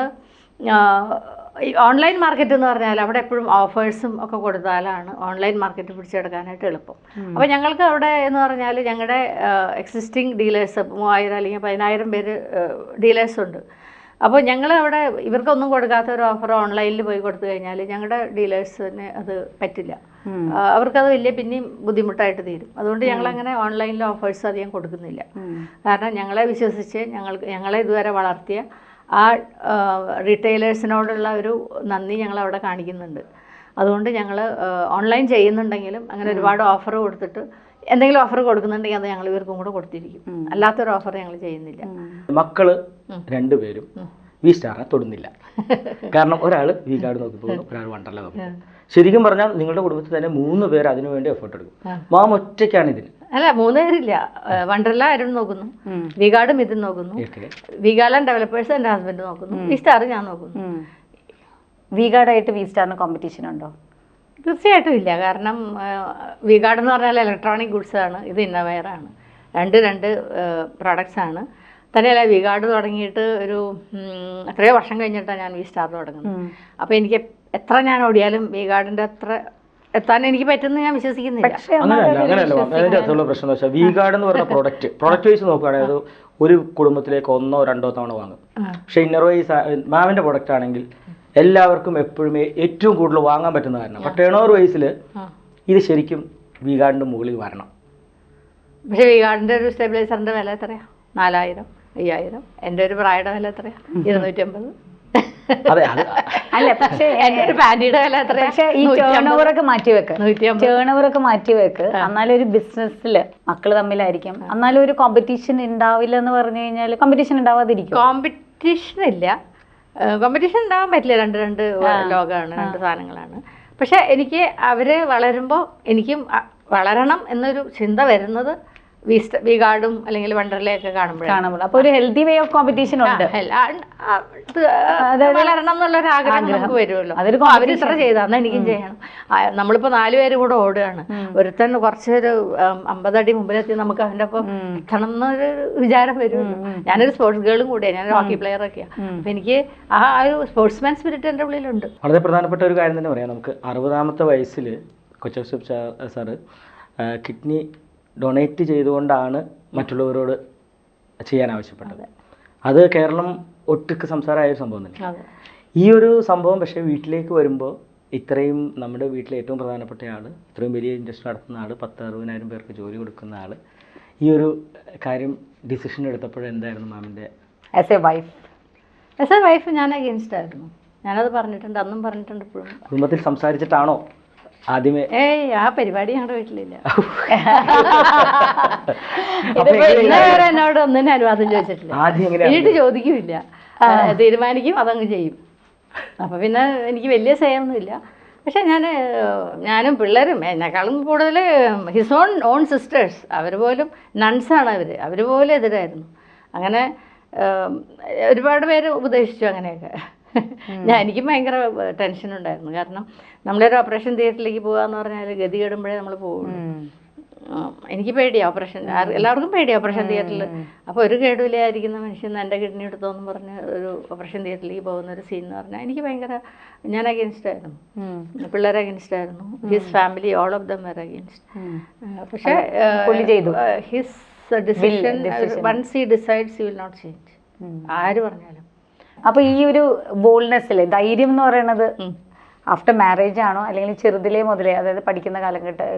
ഓൺലൈൻ മാർക്കറ്റ് എന്ന് പറഞ്ഞാൽ അവിടെ എപ്പോഴും ഓഫേഴ്സും ഒക്കെ കൊടുത്താലാണ് ഓൺലൈൻ മാർക്കറ്റ് പിടിച്ചെടുക്കാനായിട്ട് എളുപ്പം. അപ്പോൾ ഞങ്ങൾക്ക് അവിടെ എന്ന് പറഞ്ഞാൽ ഞങ്ങളുടെ എക്സിസ്റ്റിംഗ് ഡീലേഴ്സ് മൂവായിരം അല്ലെങ്കിൽ പതിനായിരം പേര് ഡീലേഴ്സ് ഉണ്ട്. അപ്പോൾ ഞങ്ങൾ അവിടെ ഇവർക്കൊന്നും കൊടുക്കാത്ത ഒരു ഓഫർ ഓൺലൈനിൽ പോയി കൊടുത്തു കഴിഞ്ഞാൽ ഞങ്ങളുടെ ഡീലേഴ്സിന് അത് പറ്റില്ല. അവർക്കത് വലിയ പിന്നെയും ബുദ്ധിമുട്ടായിട്ട് തീരും. അതുകൊണ്ട് ഞങ്ങൾ അങ്ങനെ ഓൺലൈനിൽ ഓഫേഴ്സ് അധികം കൊടുക്കുന്നില്ല. കാരണം ഞങ്ങളെ വിശ്വസിച്ച് ഞങ്ങൾക്ക് ഞങ്ങളെ ഇതുവരെ വളർത്തിയ ആ റീറ്റെയിലേഴ്സിനോടുള്ള ഒരു നന്ദി ഞങ്ങൾ അവിടെ കാണിക്കുന്നുണ്ട്. അതുകൊണ്ട് ഞങ്ങൾ ഓൺലൈൻ ചെയ്യുന്നുണ്ടെങ്കിലും അങ്ങനെ ഒരുപാട് ഓഫർ കൊടുത്തിട്ട് എന്തെങ്കിലും ഓഫർ കൊടുക്കുന്നുണ്ടെങ്കിൽ അത് ഞങ്ങൾ ഇവർക്കും കൂടെ കൊടുത്തിരിക്കും. അല്ലാത്തൊരു ഓഫർ ഞങ്ങൾ ചെയ്യുന്നില്ല. മക്കൾ രണ്ടുപേരും വി സ്റ്റാറിനെ തൊടുന്നില്ല. കാരണം ഒരാൾ വി കാർഡ് നോക്കി പോകുന്നു ഒരാൾ വണ്ടർല നോക്കി ശരിക്കും പറഞ്ഞാൽ നിങ്ങളുടെ കുടുംബത്തിൽ തന്നെ മൂന്ന് പേർ അതിനു വേണ്ടി എഫേർട്ട് എടുക്കും. മാം ഒറ്റയ്ക്കാണ് ഇതിന് അല്ല മൂന്ന് പേരില്ല വണ്ടർല അരുൺ നോക്കുന്നു. വികാട് മിഥുൻ നോക്കുന്നു. വികാലം ഡെവലപ്പേഴ്സ് എന്റെ ഹസ്ബൻഡ് നോക്കുന്നു. വിസ്റ്റാർ സ്റ്റാർ ഞാൻ നോക്കുന്നു. വികാഡായിട്ട് വി സ്റ്റാറിന് കോമ്പറ്റീഷൻ ഉണ്ടോ? തീർച്ചയായിട്ടും ഇല്ല. കാരണം വികാർഡ് എന്ന് പറഞ്ഞാൽ ഇലക്ട്രോണിക് ഗുഡ്സ് ആണ്. ഇത് ഇന്നവെയർ ആണ്. രണ്ട് രണ്ട് പ്രോഡക്ട്സ് ആണ്. തന്നെയല്ല വികാർഡ് തുടങ്ങിയിട്ട് ഒരു എത്രയോ വർഷം കഴിഞ്ഞിട്ടാണ് ഞാൻ വി സ്റ്റാർ തുടങ്ങുന്നത്. അപ്പോൾ എനിക്ക് എത്ര ഞാൻ ഓടിയാലും വികാർഡിന്റെ അത്ര എത്താൻ എനിക്ക് പറ്റുമെന്ന് ഞാൻ വിശ്വസിക്കുന്നില്ല. പക്ഷേ അങ്ങനെയല്ല അങ്ങനെയല്ല. അതിന്റെ അകത്തുള്ള പ്രശ്നം എന്ന് വെച്ചാൽ വി ഗാർഡ് എന്ന് പറഞ്ഞ പ്രൊഡക്റ്റ് പ്രൊഡക്റ്റ് വൈസ് നോക്കുകയാണെങ്കിൽ അത് ഒരു കുടുംബത്തിലേക്ക് ഒന്നോ രണ്ടോ തവണ വാങ്ങും. പക്ഷെ ഇന്നർ വൈസ് മാമിന്റെ പ്രൊഡക്റ്റ് ആണെങ്കിൽ എല്ലാവർക്കും എപ്പോഴും ഏറ്റവും കൂടുതൽ വാങ്ങാൻ പറ്റുന്ന കാരണം. പക്ഷേ ടേൺ ഓവർ വൈസിൽ ഇത് ശരിക്കും വി ഗാർഡിന്റെ മുകളിൽ വരണം. പക്ഷേ വീഗാർഡിന്റെ ഒരു സ്റ്റെബിലൈസറിന്റെ വില എത്രയാ? നാലായിരം അയ്യായിരം. എന്റെ ഒരു പ്രായയുടെ വില എത്രയാ? ഇരുന്നൂറ്റമ്പത് അതെ അല്ല പക്ഷേ പാന്റിയുടെ വില പക്ഷെ ഈ ടേൺ മാറ്റി വെക്ക്. ടേൺ മാറ്റി വെക്ക്. എന്നാലും ഒരു ബിസിനസ്സിൽ മക്കൾ തമ്മിലായിരിക്കും. എന്നാലും ഒരു കോമ്പറ്റീഷൻ ഉണ്ടാവില്ല എന്ന് പറഞ്ഞു കഴിഞ്ഞാൽ കോമ്പറ്റീഷൻ ഉണ്ടാവാതിരിക്കും കോമ്പറ്റീഷൻ ഇല്ല. കോമ്പറ്റീഷൻ ഉണ്ടാവാൻ പറ്റില്ല. രണ്ട് രണ്ട് ലോകമാണ് രണ്ട് സാധനങ്ങളാണ്. പക്ഷെ എനിക്ക് അവർ വളരുമ്പോൾ എനിക്കും വളരണം എന്നൊരു ചിന്ത വരുന്നത് വി ഗാർഡും അല്ലെങ്കിൽ വണ്ടർലയൊക്കെ കാണുമ്പോഴാണ്. കാണുമ്പോൾ. അപ്പൊ ഒരു ഹെൽത്തി വേ ഓഫ് കോമ്പറ്റീഷൻ ഉണ്ട്. വളരണം എന്നുള്ളൊരു ആഗ്രഹം നമുക്ക് വരുമല്ലോ. അവർ ഇത്ര ചെയ്താന്ന് എനിക്കും ചെയ്യണം. ആ, നമ്മളിപ്പോ നാലുപേര് കൂടെ ഓടുകയാണ്. ഒരുത്തൻ കുറച്ചൊരു അമ്പതടി മുമ്പിലെത്തി നമുക്ക് അവന്റെ ഒപ്പം എത്തണം എന്നൊരു വിചാരം വരുമല്ലോ. ഞാനൊരു സ്പോർട്സ് ഗേളും കൂടിയാണ് ഞാൻ ഹോക്കി പ്ലെയർ ഒക്കെയാണ് അപ്പൊ എനിക്ക് ആ ഒരു സ്പോർട്സ്മാൻ സ്പിരിറ്റ് എന്റെ ഉള്ളിലുണ്ട്. വളരെ പ്രധാനപ്പെട്ട ഒരു കാര്യം തന്നെ പറയാം. നമുക്ക് അറുപതാമത്തെ വയസ്സിൽ കൊച്ചു സാറ് കിഡ്നി ഡൊണേറ്റ് ചെയ്തുകൊണ്ടാണ് മറ്റുള്ളവരോട് ചെയ്യാൻ ആവശ്യപ്പെട്ടത് അത് കേരളം ഒട്ടുക്ക് സംസാരമായ ഒരു സംഭവം തന്നെ ഈ ഒരു സംഭവം പക്ഷേ വീട്ടിലേക്ക് വരുമ്പോൾ ഇത്രയും നമ്മുടെ വീട്ടിലെ ഏറ്റവും പ്രധാനപ്പെട്ട ആൾ ഇത്രയും വലിയ ഇൻഡസ്ട്രി നടത്തുന്ന ആൾ പത്ത് അറുപതിനായിരം പേർക്ക് ജോലി കൊടുക്കുന്ന ആൾ ഈ ഒരു കാര്യം ഡിസിഷൻ എടുത്തപ്പോൾ എന്തായിരുന്നു മാമിന്റെ? As a wife as a wife ഞാൻ അഗെയിൻസ്റ്റ് ആയിരുന്നു. ഞാനത് പറഞ്ഞിട്ടുണ്ട് അന്നും പറഞ്ഞിട്ടുണ്ട് ഇപ്പോഴും കുടുംബത്തിൽ സംസാരിച്ചിട്ടാണോ? ആദ്യമേ ഏയ് ആ പരിപാടി ഞങ്ങളുടെ വീട്ടിലില്ല. എന്നോട് ഒന്നിനും അനുവാദം ചോദിച്ചിട്ടില്ല. വീട്ടിൽ ചോദിക്കുമില്ല തീരുമാനിക്കും അതങ്ങ് ചെയ്യും. അപ്പൊ പിന്നെ എനിക്ക് വലിയ സേവൊന്നുമില്ല പക്ഷെ ഞാൻ ഞാനും പിള്ളേരും എന്നെക്കാളും കൂടുതൽ ഹിസ് ഓൺ ഓൺ സിസ്റ്റേഴ്സ്. അവർ പോലും നൺസാണ് അവർ അവർ പോലും എതിരായിരുന്നു. അങ്ങനെ ഒരുപാട് പേര് ഉപദേശിച്ചു അങ്ങനെയൊക്കെ. ഞാൻ എനിക്കും ഭയങ്കര ടെൻഷൻ ഉണ്ടായിരുന്നു കാരണം നമ്മളൊരു ഓപ്പറേഷൻ തിയേറ്ററിലേക്ക് പോകാന്ന് പറഞ്ഞാൽ ഗതി കേടുമ്പോഴേ നമ്മൾ പോകും എനിക്ക് പേടിയാ ഓപ്പറേഷൻ. എല്ലാവർക്കും പേടിയാ ഓപ്പറേഷൻ തിയേറ്ററിൽ അപ്പോൾ ഒരു കേടുവിലായിരിക്കുന്ന മനുഷ്യൻ എന്റെ കിഡ്നി എടുത്തോന്ന് പറഞ്ഞ് ഒരു ഓപ്പറേഷൻ തിയേറ്ററിലേക്ക് പോകുന്ന ഒരു സീൻ എന്ന് പറഞ്ഞാൽ എനിക്ക് ഭയങ്കര ഞാൻ അഗേൻസ്റ്റ് ആയിരുന്നു. പിള്ളേർ അഗേൻസ്റ്റ് ആയിരുന്നു. His family all of them were against പക്ഷേ ചെയ്തു. His decision once he decides you will not change ആര് പറഞ്ഞാലും. അപ്പൊ ഈ ഒരു ബോൾനെസ് അല്ലേ ധൈര്യം എന്ന് പറയുന്നത് ആഫ്റ്റർ മാരേജ് ആണോ? അല്ലെങ്കിൽ ചെറുതിലേ മുതലേ അതായത് പഠിക്കുന്ന കാലഘട്ടം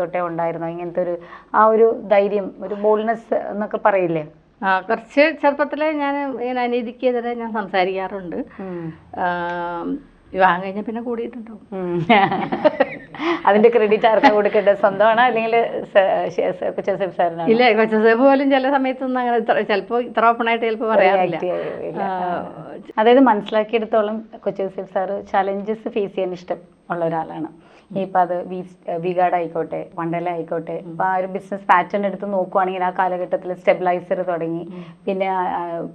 തൊട്ടേ ഉണ്ടായിരുന്നോ? ഇങ്ങനത്തെ ഒരു ആ ഒരു ധൈര്യം ഒരു ബോൾനെസ് എന്നൊക്കെ പറയില്ലേ? കുറച്ച് ചെറുപ്പത്തിലെ ഞാൻ ഇങ്ങനെ അനീതിക്കെതിരെ ഞാൻ സംസാരിക്കാറുണ്ട്. വിവാഹം കഴിഞ്ഞ പിന്നെ കൂടിയിട്ടുണ്ടോ. അതിന്റെ ക്രെഡിറ്റ് ആർക്കാ കൊടുക്കേണ്ടത്? സ്വന്തമാണോ അല്ലെങ്കിൽ കൊച്ചസേബ് സാറിനാണോ? ഇല്ല കൊച്ചസേബ് പോലും ചില സമയത്തൊന്നും അങ്ങനെ ചിലപ്പോ ഇത്ര ഓപ്പൺ ആയിട്ട് ചിലപ്പോൾ പറയാറില്ല. അതായത് മനസ്സിലാക്കിയെടുത്തോളം കൊച്ചസേബ് സാറ് ചലഞ്ചസ് ഫേസ് ചെയ്യാൻ ഇഷ്ടം ഉള്ള ഒരാളാണ്. ഇപ്പം അത് വിഗാഡ് വിഗാർഡ് ആയിക്കോട്ടെ വണ്ടല ആയിക്കോട്ടെ ഇപ്പൊ ആ ഒരു ബിസിനസ് പാറ്റേൺ എടുത്ത് നോക്കുവാണെങ്കിൽ ആ കാലഘട്ടത്തിൽ സ്റ്റെബിലൈസർ തുടങ്ങി പിന്നെ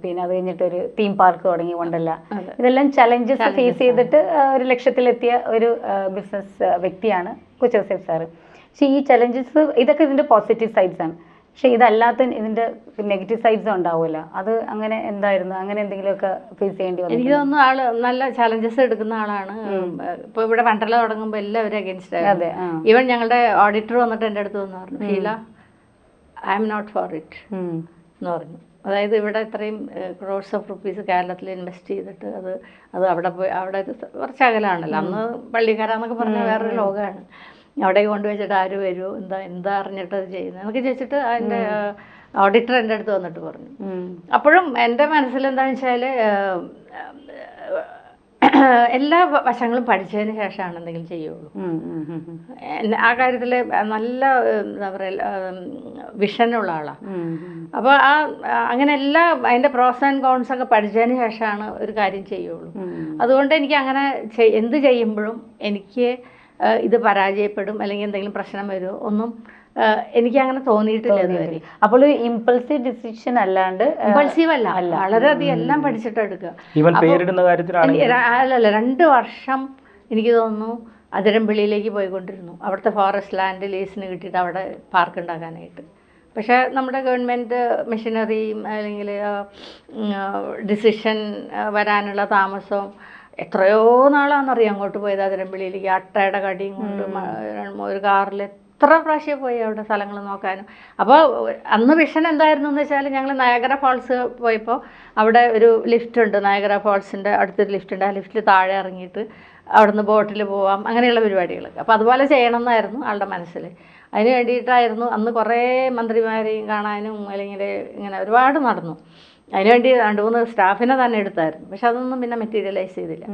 പിന്നെ അത് കഴിഞ്ഞിട്ട് ഒരു തീം പാർക്ക് തുടങ്ങി വണ്ടല്ല ഇതെല്ലാം ചലഞ്ചസ് ഫേസ് ചെയ്തിട്ട് ഒരു ലക്ഷ്യത്തിലെത്തിയ ഒരു ബിസിനസ് വ്യക്തിയാണ് കൊച്ചു സാറ് പക്ഷേ ഈ ചലഞ്ചസ് ഇതൊക്കെ ഇതിന്റെ പോസിറ്റീവ് സൈഡ്സ് ആണ്. പക്ഷെ ഇതല്ലാത്ത ഇതിന്റെ നെഗറ്റീവ് സൈഡ്സ് ഉണ്ടാവുമല്ലോ. അത് അങ്ങനെ എന്തായിരുന്നു? അങ്ങനെ എന്തെങ്കിലുമൊക്കെ ഫേസ് ചെയ്യേണ്ടി വന്നു എനിക്ക് തോന്നുന്നു ആൾ നല്ല ചലഞ്ചസ് എടുക്കുന്ന ആളാണ്. ഇപ്പൊ ഇവിടെ വണ്ടർല തുടങ്ങുമ്പോൾ എല്ലാവരും അഗേൻസ്റ്റ് അതെ ഈവൻ ഞങ്ങളുടെ ഓഡിറ്റർ വന്നിട്ട് എന്റെ അടുത്ത് വന്ന് പറഞ്ഞു Sheela I'm not for it എന്ന് പറഞ്ഞു. അതായത് ഇവിടെ ഇത്രയും ക്രോഡ്സ് ഓഫ് റുപ്പീസ് കേരളത്തിൽ ഇൻവെസ്റ്റ് ചെയ്തിട്ട് അത് അത് അവിടെ പോയി അവിടെ കുറച്ച് അകലാണല്ലോ. അന്ന് പള്ളിക്കാരാന്നൊക്കെ പറഞ്ഞ വേറൊരു ലോകമാണ്. അവിടേക്ക് കൊണ്ടുവച്ചിട്ട് ആര് വരുമോ എന്താ എന്താ അറിഞ്ഞിട്ട് അത് ചെയ്യുന്നത്? എന്നൊക്കെ ചോദിച്ചിട്ട് അതിന്റെ ഓഡിറ്റർ എന്റെ അടുത്ത് വന്നിട്ട് പറഞ്ഞു. അപ്പോഴും എന്റെ മനസ്സിൽ എന്താണെന്ന് വെച്ചാൽ എല്ലാ വശങ്ങളും പഠിച്ചതിന് ശേഷമാണ് എന്തെങ്കിലും ചെയ്യുള്ളൂ. ആ കാര്യത്തിൽ നല്ല എന്താ പറയുക വിഷനുള്ള ആളാണ്. അപ്പോൾ ആ അങ്ങനെ എല്ലാ അതിന്റെ പ്രോസ് ആൻഡ് കോൺസ് ഒക്കെ പഠിച്ചതിന് ശേഷമാണ് ഒരു കാര്യം ചെയ്യുള്ളൂ. അതുകൊണ്ട് എനിക്ക് അങ്ങനെ എന്ത് ചെയ്യുമ്പോഴും എനിക്ക് ഇത് പരാജയപ്പെടും അല്ലെങ്കിൽ എന്തെങ്കിലും പ്രശ്നം വരുമോ ഒന്നും എനിക്ക് അങ്ങനെ തോന്നിയിട്ടില്ല ഇതുവരെ. അപ്പോൾ ഇമ്പൾസീവ് ഡിസിഷൻ അല്ലാണ്ട് ഇമ്പൾസീവ് അല്ല. വളരെയധികം എല്ലാം പഠിച്ചിട്ട് എടുക്കുക. ഈവൻ പേരിടുന്ന കാര്യത്തിലാണെങ്കിൽ അല്ലല്ല രണ്ട് വർഷം എനിക്ക് തോന്നുന്നു അതിരമ്പിള്ളിയിലേക്ക് പോയിക്കൊണ്ടിരുന്നു. അവിടുത്തെ ഫോറസ്റ്റ് ലാൻഡ് ലീസിന് കിട്ടിയിട്ട് അവിടെ പാർക്ക് ഉണ്ടാക്കാനായിട്ട്. പക്ഷേ നമ്മുടെ ഗവൺമെന്റ് മെഷീനറിയും അല്ലെങ്കിൽ ഡിസിഷൻ വരാനുള്ള താമസവും എത്രയോ നാളാണെന്നറിയാം അങ്ങോട്ട് പോയത് അതിരമ്പള്ളിയിലേക്ക്. അട്ടയുടെ കടിയും കൊണ്ട് ഒരു കാറിൽ എത്ര പ്രാവശ്യം പോയി അവിടെ സ്ഥലങ്ങൾ നോക്കാനും. അപ്പോൾ അന്ന് വിഷൻ എന്തായിരുന്നു എന്ന് വെച്ചാൽ ഞങ്ങൾ നയഗര ഫോൾസ് പോയപ്പോൾ അവിടെ ഒരു ലിഫ്റ്റ് ഉണ്ട്. നയഗര ഫാൾസിന്റെ അടുത്തൊരു ലിഫ്റ്റ് ഉണ്ട്. ആ ലിഫ്റ്റിൽ താഴെ ഇറങ്ങിയിട്ട് അവിടുന്ന് ബോട്ടിൽ പോവാം. അങ്ങനെയുള്ള പരിപാടികൾ അപ്പോൾ അതുപോലെ ചെയ്യണം എന്നായിരുന്നു ആളുടെ മനസ്സിൽ അതിന് വേണ്ടിയിട്ടായിരുന്നു അന്ന് കുറേ മന്ത്രിമാരെയും കാണാനും അല്ലെങ്കിൽ ഇങ്ങനെ ഒരുപാട് നടന്നു. അതിനുവേണ്ടി രണ്ട് മൂന്ന് സ്റ്റാഫിനെ തന്നെ എടുത്തായിരുന്നു. പക്ഷെ അതൊന്നും പിന്നെ മെറ്റീരിയലൈസ് ചെയ്തില്ല.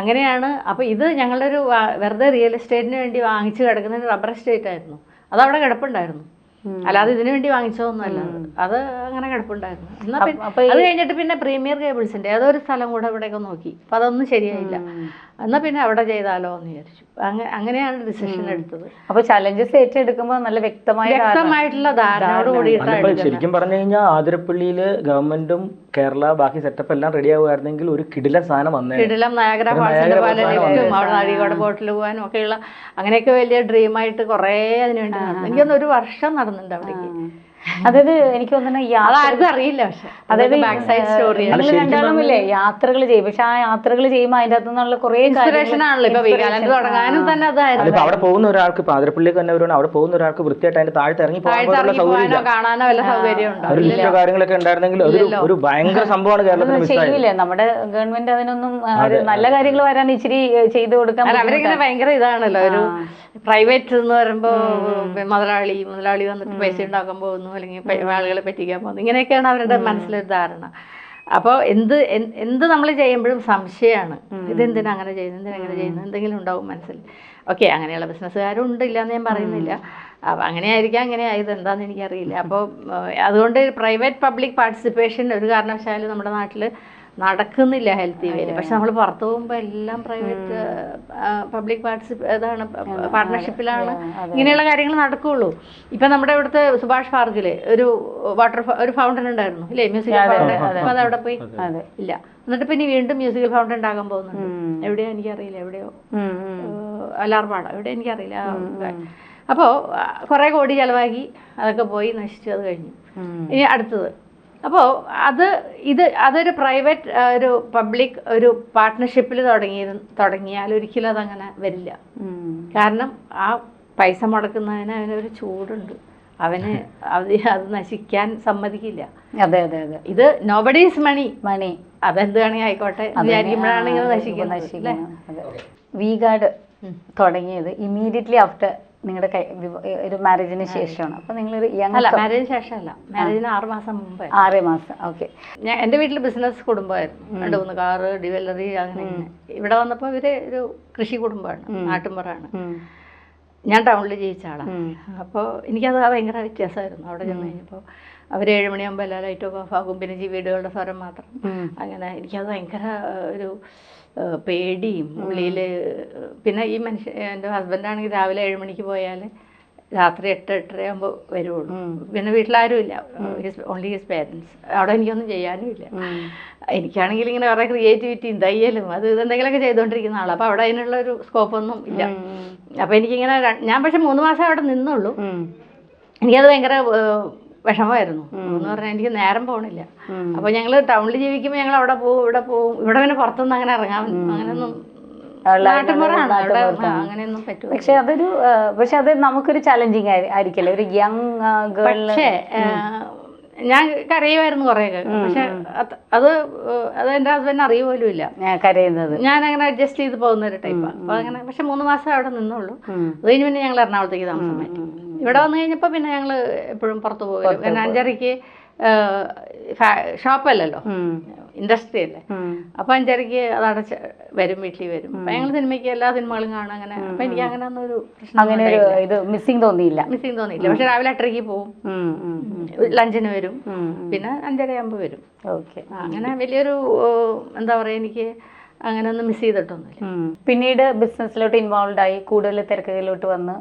അങ്ങനെയാണ് അപ്പോൾ ഇത് ഞങ്ങളൊരു വെറുതെ റിയൽ എസ്റ്റേറ്റിന് വേണ്ടി വാങ്ങിച്ച് കിടക്കുന്ന ഒരു റബ്ബർ എസ്റ്റേറ്റ് ആയിരുന്നു. അത് അവിടെ കിടപ്പുണ്ടായിരുന്നു. അല്ലാതെ ഇതിനു വേണ്ടി വാങ്ങിച്ചതൊന്നുമല്ല. അത് അങ്ങനെ കിടപ്പുണ്ടായിരുന്നു. എന്നാ അത് കഴിഞ്ഞിട്ട് പിന്നെ പ്രീമിയർ കേബിൾസിന്റെ ഏതോ ഒരു സ്ഥലം കൂടെ ഇവിടെയൊക്കെ നോക്കി. അപ്പൊ അതൊന്നും ശരിയായില്ല. എന്നാ പിന്നെ അവിടെ ചെയ്താലോ എന്ന് വിചാരിച്ചു. അങ്ങനെയാണ് ഡിസിഷൻ എടുത്തത്. അപ്പൊ ചലഞ്ചസ് ഏറ്റെടുക്കുമ്പോൾ നല്ല വ്യക്തമായ. വ്യക്തമായിട്ടുള്ള ധാരണയോട് കൂടിയിട്ടാണ് ശരിക്കും പറഞ്ഞു കഴിഞ്ഞാൽ ആതിരപ്പള്ളിയിൽ ഗവൺമെന്റും കേരള ബാക്കി സെറ്റപ്പ് എല്ലാം റെഡി ആവുമായിരുന്നെങ്കിൽ ഒരു കിടില സാധനം വന്നേ കിടിലം നയാഗ്ര ഫാൾസിന്റെ പോലെ ലിഫ്റ്റും അവിടെ നടികോട് ബോട്ടിൽ പോകാനും ഒക്കെയുള്ള അങ്ങനെയൊക്കെ വലിയ ഡ്രീമായിട്ട് കുറേ അതിനുവേണ്ടി നടന്നു. എനിക്കൊന്ന് ഒരു വർഷം നടന്നിട്ടുണ്ട് അവിടേക്ക്. അതായത് എനിക്ക് തോന്നുന്നു യാത്ര അതാർക്കും അറിയില്ല പക്ഷെ. അതായത് നിങ്ങൾ രണ്ടാളുമില്ലേ യാത്രകൾ ചെയ്യും. പക്ഷെ ആ യാത്രകൾ ചെയ്യുമ്പോൾ അതിന്റെ അകത്തു നിന്നുള്ള കുറെ ഇൻസ്പിറേഷൻ ആണല്ലോ ഇപ്പൊ വീഗാലാൻഡ് തുടങ്ങാനും തന്നെ അതായിരുന്നു. അതിപ്പോ അവിടെ പോകുന്ന ഒരാൾക്ക് ഇപ്പൊ ആതിരപ്പള്ളിക്ക് തന്നെ വരുവാണ് അവിടെ പോകുന്ന ഒരാൾക്ക് വൃത്തിയായിട്ട് അതിന്റെ താഴത്ത് ഇറങ്ങി ഇറങ്ങി സൗകര്യം പോകാനോ കാണാനോ വല്ല സൗകര്യം ഉണ്ടോ? ഒരു ലിസ്റ്റോ കാര്യങ്ങളൊക്കെ ഉണ്ടായിരുന്നെങ്കിൽ ഒരു ഭയങ്കര സംഭവമാണ് കേരളത്തിൽ ചെയ്യില്ലേ നമ്മുടെ ഗവൺമെന്റ് അതിനൊന്നും ഒരു നല്ല കാര്യങ്ങൾ വരാൻ ഇച്ചിരി ചെയ്തു കൊടുക്കാൻ അവരിങ്ങനെ ഭയങ്കര ഇതാണല്ലോ. ഒരു പ്രൈവറ്റ് എന്ന് പറയുമ്പോ മുതലാളി മുതലാളി വന്നിട്ട് പൈസ ഉണ്ടാക്കാൻ പോകുന്നു. അല്ലെങ്കിൽ ആളുകളെ പറ്റിക്കാൻ പോകുന്നു. ഇങ്ങനെയൊക്കെയാണ് അവരുടെ മനസ്സിലൊരു ധാരണ. അപ്പോൾ എന്ത് എന്ത് നമ്മൾ ചെയ്യുമ്പോഴും സംശയമാണ്. ഇതെന്തിനാ അങ്ങനെ ചെയ്യുന്നത് എന്തിനാ അങ്ങനെ ചെയ്യുന്നത്? എന്തെങ്കിലും ഉണ്ടാവും മനസ്സിൽ. ഓക്കെ അങ്ങനെയുള്ള ബിസിനസ്സുകാരും ഉണ്ട് ഇല്ലാന്ന് ഞാൻ പറയുന്നില്ല. അപ്പോൾ അങ്ങനെയായിരിക്കാം അങ്ങനെ ആയത് എന്താണെന്ന് എനിക്കറിയില്ല അപ്പോൾ അതുകൊണ്ട് പ്രൈവറ്റ് പബ്ലിക് പാർട്ടിസിപ്പേഷൻ ഒരു കാരണവശാലും നമ്മുടെ നാട്ടിൽ നടക്കുന്നില്ല ഹെൽത്തി വേര് പക്ഷെ നമ്മൾ പുറത്തു പോകുമ്പോൾ എല്ലാം പ്രൈവറ്റ് പബ്ലിക് പാർട്ടിസിപ്പ ഇതാണ് പാർട്ട്ണർഷിപ്പിലാണ് ഇങ്ങനെയുള്ള കാര്യങ്ങൾ നടക്കുകയുള്ളൂ ഇപ്പം നമ്മുടെ ഇവിടുത്തെ സുഭാഷ് പാർക്കിൽ ഒരു വാട്ടർ ഒരു ഫൗണ്ടൻ ഉണ്ടായിരുന്നു ഇല്ലേ? മ്യൂസിക്കൽ ഫൗണ്ടൻ അപ്പൊ അത്. അവിടെ പോയി ഇല്ല. എന്നിട്ട് പിന്നെ വീണ്ടും മ്യൂസിക്കൽ ഫൗണ്ടൻ ഉണ്ടാകാൻ പോകുന്നുണ്ട്. എവിടെയോ എനിക്കറിയില്ല. എവിടെയോ എവിടെയോ എവിടെ എനിക്കറിയില്ല. അപ്പോൾ കുറേ കോടി ചിലവാക്കി അതൊക്കെ പോയി നശിച്ചു. അത് കഴിഞ്ഞു. ഇനി അടുത്തത്. അപ്പോൾ അത് ഇത് അതൊരു പ്രൈവറ്റ് ഒരു പബ്ലിക് ഒരു പാർട്ട്ണർഷിപ്പിൽ തുടങ്ങിയ തുടങ്ങിയാൽ ഒരിക്കലും അതങ്ങനെ വരില്ല. കാരണം ആ പൈസ മുടക്കുന്നതിന് അവനൊരു ചൂടുണ്ട്. അവന് അത് നശിക്കാൻ സമ്മതിക്കില്ല. അതെ അതെ അതെ. ഇത് നോബഡീസ് മണി മണി അതെന്ത് വേണമെങ്കിൽ ആയിക്കോട്ടെ വിചാരിക്കുമ്പോഴാണെങ്കിൽ വിചാരിക്കുമ്പോഴാണ് ഇങ്ങനെ നശിക്കുന്നത് വി ഗാർഡ് തുടങ്ങിയത് ഇമീഡിയറ്റ്ലി ആഫ്റ്റർ നിങ്ങളുടെ കൈ ഒരു മാരേജിന് ശേഷമാണ്. അപ്പൊ നിങ്ങളൊരു യങ് അല്ല മാരേജിന് ശേഷമല്ല. മാരേജിന് ആറ് മാസം മുമ്പേ. ആറ് മാസം ഓക്കെ ഞാൻ എന്റെ വീട്ടിൽ ബിസിനസ് കുടുംബമായിരുന്നു. രണ്ട് മൂന്ന് കാറ് ഡിവലറി അങ്ങനെ. ഇവിടെ വന്നപ്പോൾ ഇവർ ഒരു കൃഷി കുടുംബമാണ് നാട്ടുമ്പുറാണ് ഞാൻ ടൗണിൽ ജീവിച്ച ആളാണ് അപ്പോൾ എനിക്കത് ഭയങ്കര വ്യത്യാസമായിരുന്നു. അവിടെ ചെന്ന് കഴിഞ്ഞപ്പോൾ അവർ ഏഴുമണിയാകുമ്പോൾ എല്ലാ ലൈറ്റും ഓഫ് ആകും. പിന്നെ വീടുകളുടെ സ്വരം മാത്രം. അങ്ങനെ എനിക്കത് ഭയങ്കര ഒരു പേടിയും ഉള്ളിൽ പിന്നെ ഈ മനുഷ്യ എന്റെ ഹസ്ബൻഡാണെങ്കിൽ രാവിലെ ഏഴ് മണിക്ക് പോയാൽ രാത്രി എട്ട് എട്ടര ആകുമ്പോൾ വരുള്ളൂ പിന്നെ വീട്ടിലാരും ഇല്ല ഓൺലി ഹിസ് പേരൻസ് അവിടെ എനിക്കൊന്നും ചെയ്യാനും ഇല്ല എനിക്കാണെങ്കിൽ ഇങ്ങനെ കുറേ ക്രിയേറ്റിവിറ്റിയും തയ്യലും അത് ഇതെന്തെങ്കിലുമൊക്കെ ചെയ്തുകൊണ്ടിരിക്കുന്ന ആളാണ് അപ്പോൾ അവിടെ അതിനുള്ള ഒരു സ്കോപ്പൊന്നും ഇല്ല. അപ്പോൾ എനിക്കിങ്ങനെ ഞാൻ പക്ഷെ മൂന്ന് മാസം അവിടെ നിന്നുള്ളൂ. എനിക്കത് ഭയങ്കര വിഷമമായിരുന്നു. എന്ന് പറഞ്ഞാൽ എനിക്ക് നേരം പോകണില്ല അപ്പോൾ ഞങ്ങൾ ടൗണിൽ ജീവിക്കുമ്പോൾ ഞങ്ങൾ അവിടെ പോകും ഇവിടെ പോകും ഇവിടെ പിന്നെ പുറത്തുനിന്ന് അങ്ങനെ ഇറങ്ങാൻ അങ്ങനെയൊന്നും പക്ഷെ അതൊരു പക്ഷെ അത് നമുക്കൊരു ചലഞ്ചിങ് ആയിരിക്കല്ലേ? ഒരു യങ് ഗേൾ പക്ഷേ ഞാൻ കരയുമായിരുന്നു കുറേയൊക്കെ. പക്ഷെ അത് അത് എന്റെ ഹസ്ബൻഡ് അറിയ പോലും ഇല്ല. കരയുന്നത്. ഞാൻ അങ്ങനെ അഡ്ജസ്റ്റ് ചെയ്ത് പോകുന്ന ഒരു ടൈപ്പാണ് അപ്പോൾ അങ്ങനെ പക്ഷെ മൂന്ന് മാസം അവിടെ നിന്നുള്ളൂ. അത് കഴിഞ്ഞ് പിന്നെ ഞങ്ങൾ എറണാകുളത്തേക്ക് താമസം മാറ്റി. ഇവിടെ വന്നു കഴിഞ്ഞപ്പോൾ പിന്നെ ഞങ്ങൾ എപ്പോഴും പുറത്തു പോകും അഞ്ചരക്ക് അഞ്ചരയ്ക്ക് ഷോപ്പല്ലല്ലോ? ഇൻഡസ്ട്രി അല്ലേ അപ്പൊ അഞ്ചരയ്ക്ക് അത് അടച്ച് വരും വീട്ടിൽ വരും. അപ്പൊ ഞങ്ങൾ സിനിമയ്ക്ക് എല്ലാ സിനിമകളും കാണും അങ്ങനെ. അപ്പൊ എനിക്ക് അങ്ങനെ ഒന്നും ഒരു അങ്ങനെ ഇത് മിസ്സിങ് തോന്നിയില്ല. മിസ്സിങ് തോന്നിയില്ല. പക്ഷെ രാവിലെ എട്ടരയ്ക്ക് പോവും. ലഞ്ചിന് വരും. പിന്നെ അഞ്ചരയാകുമ്പോൾ വരും. ഓക്കെ. അങ്ങനെ വലിയൊരു എന്താ പറയാ എനിക്ക് അങ്ങനെ ഒന്നും മിസ് ചെയ്തിട്ടൊന്നുമില്ല പിന്നീട് ബിസിനസ്സിലോട്ട് ഇൻവോൾവ് ആയി കൂടുതൽ തിരക്കുകളിലോട്ട് വന്ന്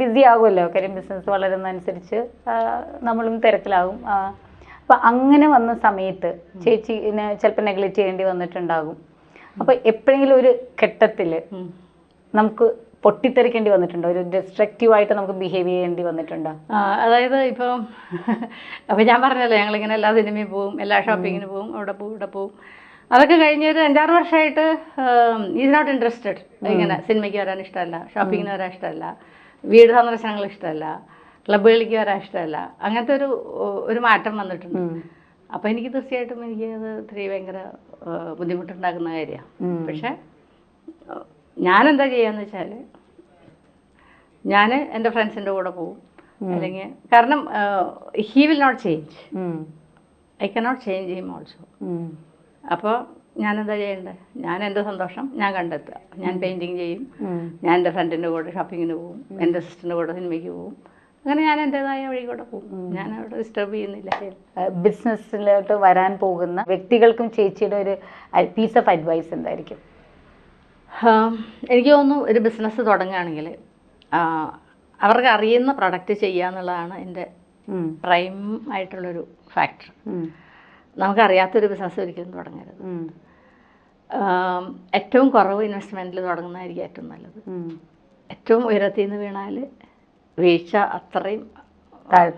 ബിസി ആകുമല്ലോ കാര്യം ബിസിനസ് വളരുന്നതനുസരിച്ച് നമ്മളും തിരക്കിലാകും. അപ്പം അങ്ങനെ വന്ന സമയത്ത് ചേച്ചി ചിലപ്പോൾ നെഗ്ലക്റ്റ് ചെയ്യേണ്ടി വന്നിട്ടുണ്ടാകും. അപ്പോൾ എപ്പോഴെങ്കിലും ഒരു ഘട്ടത്തിൽ നമുക്ക് പൊട്ടിത്തെറിക്കേണ്ടി വന്നിട്ടുണ്ടോ? ഒരു ഡിസ്ട്രക്റ്റീവ് ആയിട്ട് നമുക്ക് ബിഹേവ് ചെയ്യേണ്ടി വന്നിട്ടുണ്ടോ? അതായത് ഇപ്പം അപ്പം ഞാൻ പറഞ്ഞല്ലോ ഞങ്ങളിങ്ങനെ എല്ലാ സിനിമയും പോവും എല്ലാ ഷോപ്പിങ്ങിനും പോവും അവിടെ പോവും ഇവിടെ പോവും. അതൊക്കെ കഴിഞ്ഞ ഒരു അഞ്ചാറ് വർഷമായിട്ട് ഈസ് നോട്ട് ഇൻട്രസ്റ്റഡ് ഇങ്ങനെ സിനിമയ്ക്ക് വരാൻ ഇഷ്ടമല്ല ഷോപ്പിങ്ങിന് വരാൻ ഇഷ്ടമല്ല വീട് സന്ദർശനങ്ങൾ ഇഷ്ടമല്ല ക്ലബ്ബുകളിലേക്ക് വരാൻ ഇഷ്ടമല്ല അങ്ങനത്തെ ഒരു ഒരു മാറ്റം വന്നിട്ടുണ്ട്. അപ്പോൾ എനിക്ക് തീർച്ചയായിട്ടും എനിക്ക് അത് ഇത്തിരി ഭയങ്കര ബുദ്ധിമുട്ടുണ്ടാക്കുന്ന കാര്യമാണ്. പക്ഷേ ഞാനെന്താ ചെയ്യാന്ന് വെച്ചാൽ ഞാൻ എന്റെ ഫ്രണ്ട്സിന്റെ കൂടെ പോവും. അല്ലെങ്കിൽ കാരണം he will not change I cannot change him also. അപ്പോൾ ഞാൻ എന്താ ചെയ്യേണ്ടത് ഞാൻ എന്റെ സന്തോഷം? ഞാൻ കണ്ടെത്തുക. ഞാൻ പെയിന്റിങ് ചെയ്യും. ഞാൻ എന്റെ ഫ്രണ്ടിന്റെ കൂടെ ഷോപ്പിങ്ങിന് പോകും എന്റെ സിസ്റ്ററിന്റെ കൂടെ സിനിമയ്ക്ക് പോകും അങ്ങനെ ഞാൻ എന്റെതായ വഴി കൂടെ പോകും. ഞാൻ അവിടെ ഡിസ്റ്റർബ് ചെയ്യുന്നില്ല. ബിസിനസ്സിലോട്ട് വരാൻ പോകുന്ന വ്യക്തികൾക്കും ചേച്ചിയുടെ ഒരു പീസ് ഓഫ് അഡ്വൈസ് എന്തായിരിക്കും? എനിക്ക് തോന്നുന്നു ഒരു ബിസിനസ് തുടങ്ങുകയാണെങ്കിൽ അവർക്ക് അറിയുന്ന പ്രൊഡക്റ്റ് ചെയ്യുക എന്നുള്ളതാണ് എന്റെ. പ്രൈം ആയിട്ടുള്ളൊരു ഫാക്ടർ. നമുക്കറിയാത്തൊരു ബിസിനസ് ഒരിക്കലും തുടങ്ങരുത്. ഏറ്റവും കുറവ് ഇൻവെസ്റ്റ്മെന്റിൽ തുടങ്ങുന്നതായിരിക്കും ഏറ്റവും നല്ലത്. ഏറ്റവും ഉയരത്തിൽ നിന്ന് വീണാൽ വീഴ്ച അത്രയും.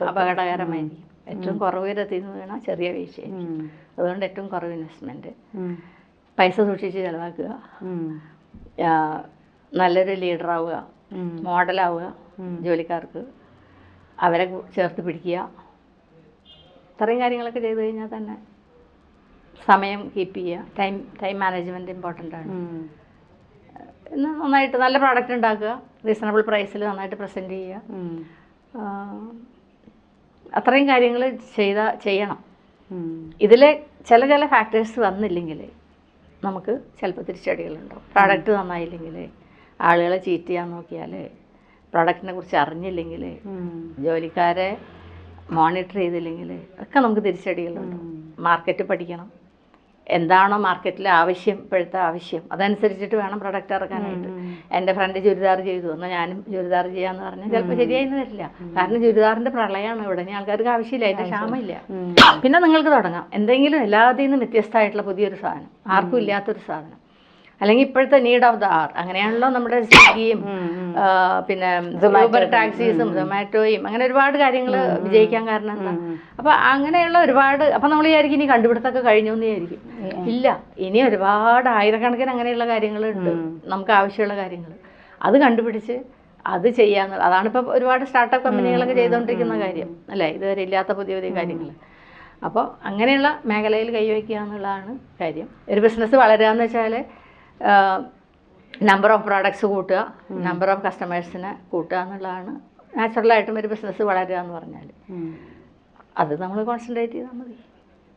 അപകടകരമായിരിക്കും. ഏറ്റവും കുറവ് ഉയരത്തിൽ നിന്ന് വീണാൽ ചെറിയ വീഴ്ചയായിരിക്കും. അതുകൊണ്ട് ഏറ്റവും കുറവ് ഇൻവെസ്റ്റ്മെന്റ് പൈസ സൂക്ഷിച്ച് ചിലവാക്കുക. നല്ലൊരു ലീഡറാവുക ആവുക. മോഡലാവുക ജോലിക്കാർക്ക് അവരെ ചേർത്ത് പിടിക്കുക. ഇത്രയും കാര്യങ്ങളൊക്കെ ചെയ്തു കഴിഞ്ഞാൽ തന്നെ സമയം കീപ്പ് ചെയ്യുക. ടൈം ടൈം മാനേജ്മെന്റ് ഇമ്പോർട്ടന്റ് ആണ്. ഇന്ന് നന്നായിട്ട് നല്ല പ്രോഡക്റ്റ് ഉണ്ടാക്കുക. റീസണബിൾ പ്രൈസിൽ നന്നായിട്ട് പ്രസന്റ് ചെയ്യുക. അത്രയും കാര്യങ്ങൾ ചെയ്ത ചെയ്യണം. ഇതിലെ ഇതിൽ ചില ചില ഫാക്ടേഴ്സ് വന്നില്ലെങ്കിൽ നമുക്ക് ചിലപ്പോൾ തിരിച്ചടികളുണ്ടാവും. പ്രോഡക്റ്റ് നന്നായില്ലെങ്കിൽ ആളുകളെ ചീറ്റ് ചെയ്യാൻ നോക്കിയാൽ പ്രോഡക്റ്റിനെ കുറിച്ച് അറിഞ്ഞില്ലെങ്കിൽ ജോലിക്കാരെ മോണിറ്റർ ചെയ്തില്ലെങ്കിൽ ഒക്കെ നമുക്ക് തിരിച്ചടികളുണ്ട് മാർക്കറ്റ് പഠിക്കണം. എന്താണോ മാർക്കറ്റിൽ ആവശ്യം ഇപ്പോഴത്തെ ആവശ്യം. അതനുസരിച്ചിട്ട് വേണം പ്രൊഡക്റ്റ് ഇറക്കാനായിട്ട്. എന്റെ ഫ്രണ്ട് ചുരിദാർ ചെയ്തു. എന്നാൽ ഞാനും ചുരിദാർ ചെയ്യാന്ന് പറഞ്ഞാൽ ചിലപ്പോൾ ശരിയായിന്ന് വരില്ല. കാരണം ചുരിദാറിന്റെ പ്രളയമാണ് ഇവിടെ. ഇനി ആൾക്കാർക്ക് ആവശ്യമില്ല അതിന്റെ ക്ഷാമമില്ല. പിന്നെ നിങ്ങൾക്ക് തുടങ്ങാം. എന്തെങ്കിലും എല്ലാത്തിൽ നിന്നും വ്യത്യസ്തമായിട്ടുള്ള പുതിയൊരു സാധനം. ആർക്കും ഇല്ലാത്തൊരു സാധനം. അല്ലെങ്കിൽ ഇപ്പോഴത്തെ നീഡ് ഓഫ് ദ ആർ അങ്ങനെയാണല്ലോ നമ്മുടെ സ്വിഗ്ഗിയും പിന്നെ ഊബർ ടാക്സീസും സൊമാറ്റോയും അങ്ങനെ ഒരുപാട് കാര്യങ്ങൾ വിജയിക്കാൻ കാരണം എന്താ? അപ്പൊ അങ്ങനെയുള്ള ഒരുപാട് അപ്പൊ നമ്മൾ വിചാരിക്കും ഇനി കണ്ടുപിടുത്തൊക്കെ കഴിഞ്ഞു എന്ന് വിചാരിക്കും. ഇല്ല ഇനി ഒരുപാട് ആയിരക്കണക്കിന് അങ്ങനെയുള്ള കാര്യങ്ങളുണ്ട് നമുക്ക് ആവശ്യമുള്ള കാര്യങ്ങൾ അത് കണ്ടുപിടിച്ച് അത് ചെയ്യാന്ന് അതാണ് ഇപ്പൊ ഒരുപാട് സ്റ്റാർട്ടപ്പ് കമ്പനികളൊക്കെ ചെയ്തുകൊണ്ടിരിക്കുന്ന കാര്യം. അല്ലേ? ഇതുവരെ ഇല്ലാത്ത പുതിയ പുതിയ കാര്യങ്ങൾ അപ്പോൾ അങ്ങനെയുള്ള മേഖലയിൽ കൈവയ്ക്കുക എന്നുള്ളതാണ് കാര്യം. ഒരു ബിസിനസ് വളരുക എന്ന് വെച്ചാൽ നമ്പർ ഓഫ് പ്രോഡക്ട്സ് കൂട്ടുക നമ്പർ ഓഫ് കസ്റ്റമേഴ്സിനെ കൂട്ടുക എന്നുള്ളതാണ് നാച്ചുറലായിട്ടും ഒരു ബിസിനസ് വളരുക എന്ന് പറഞ്ഞാൽ അത് നമ്മൾ കോൺസെൻട്രേറ്റ് ചെയ്താൽ മതി.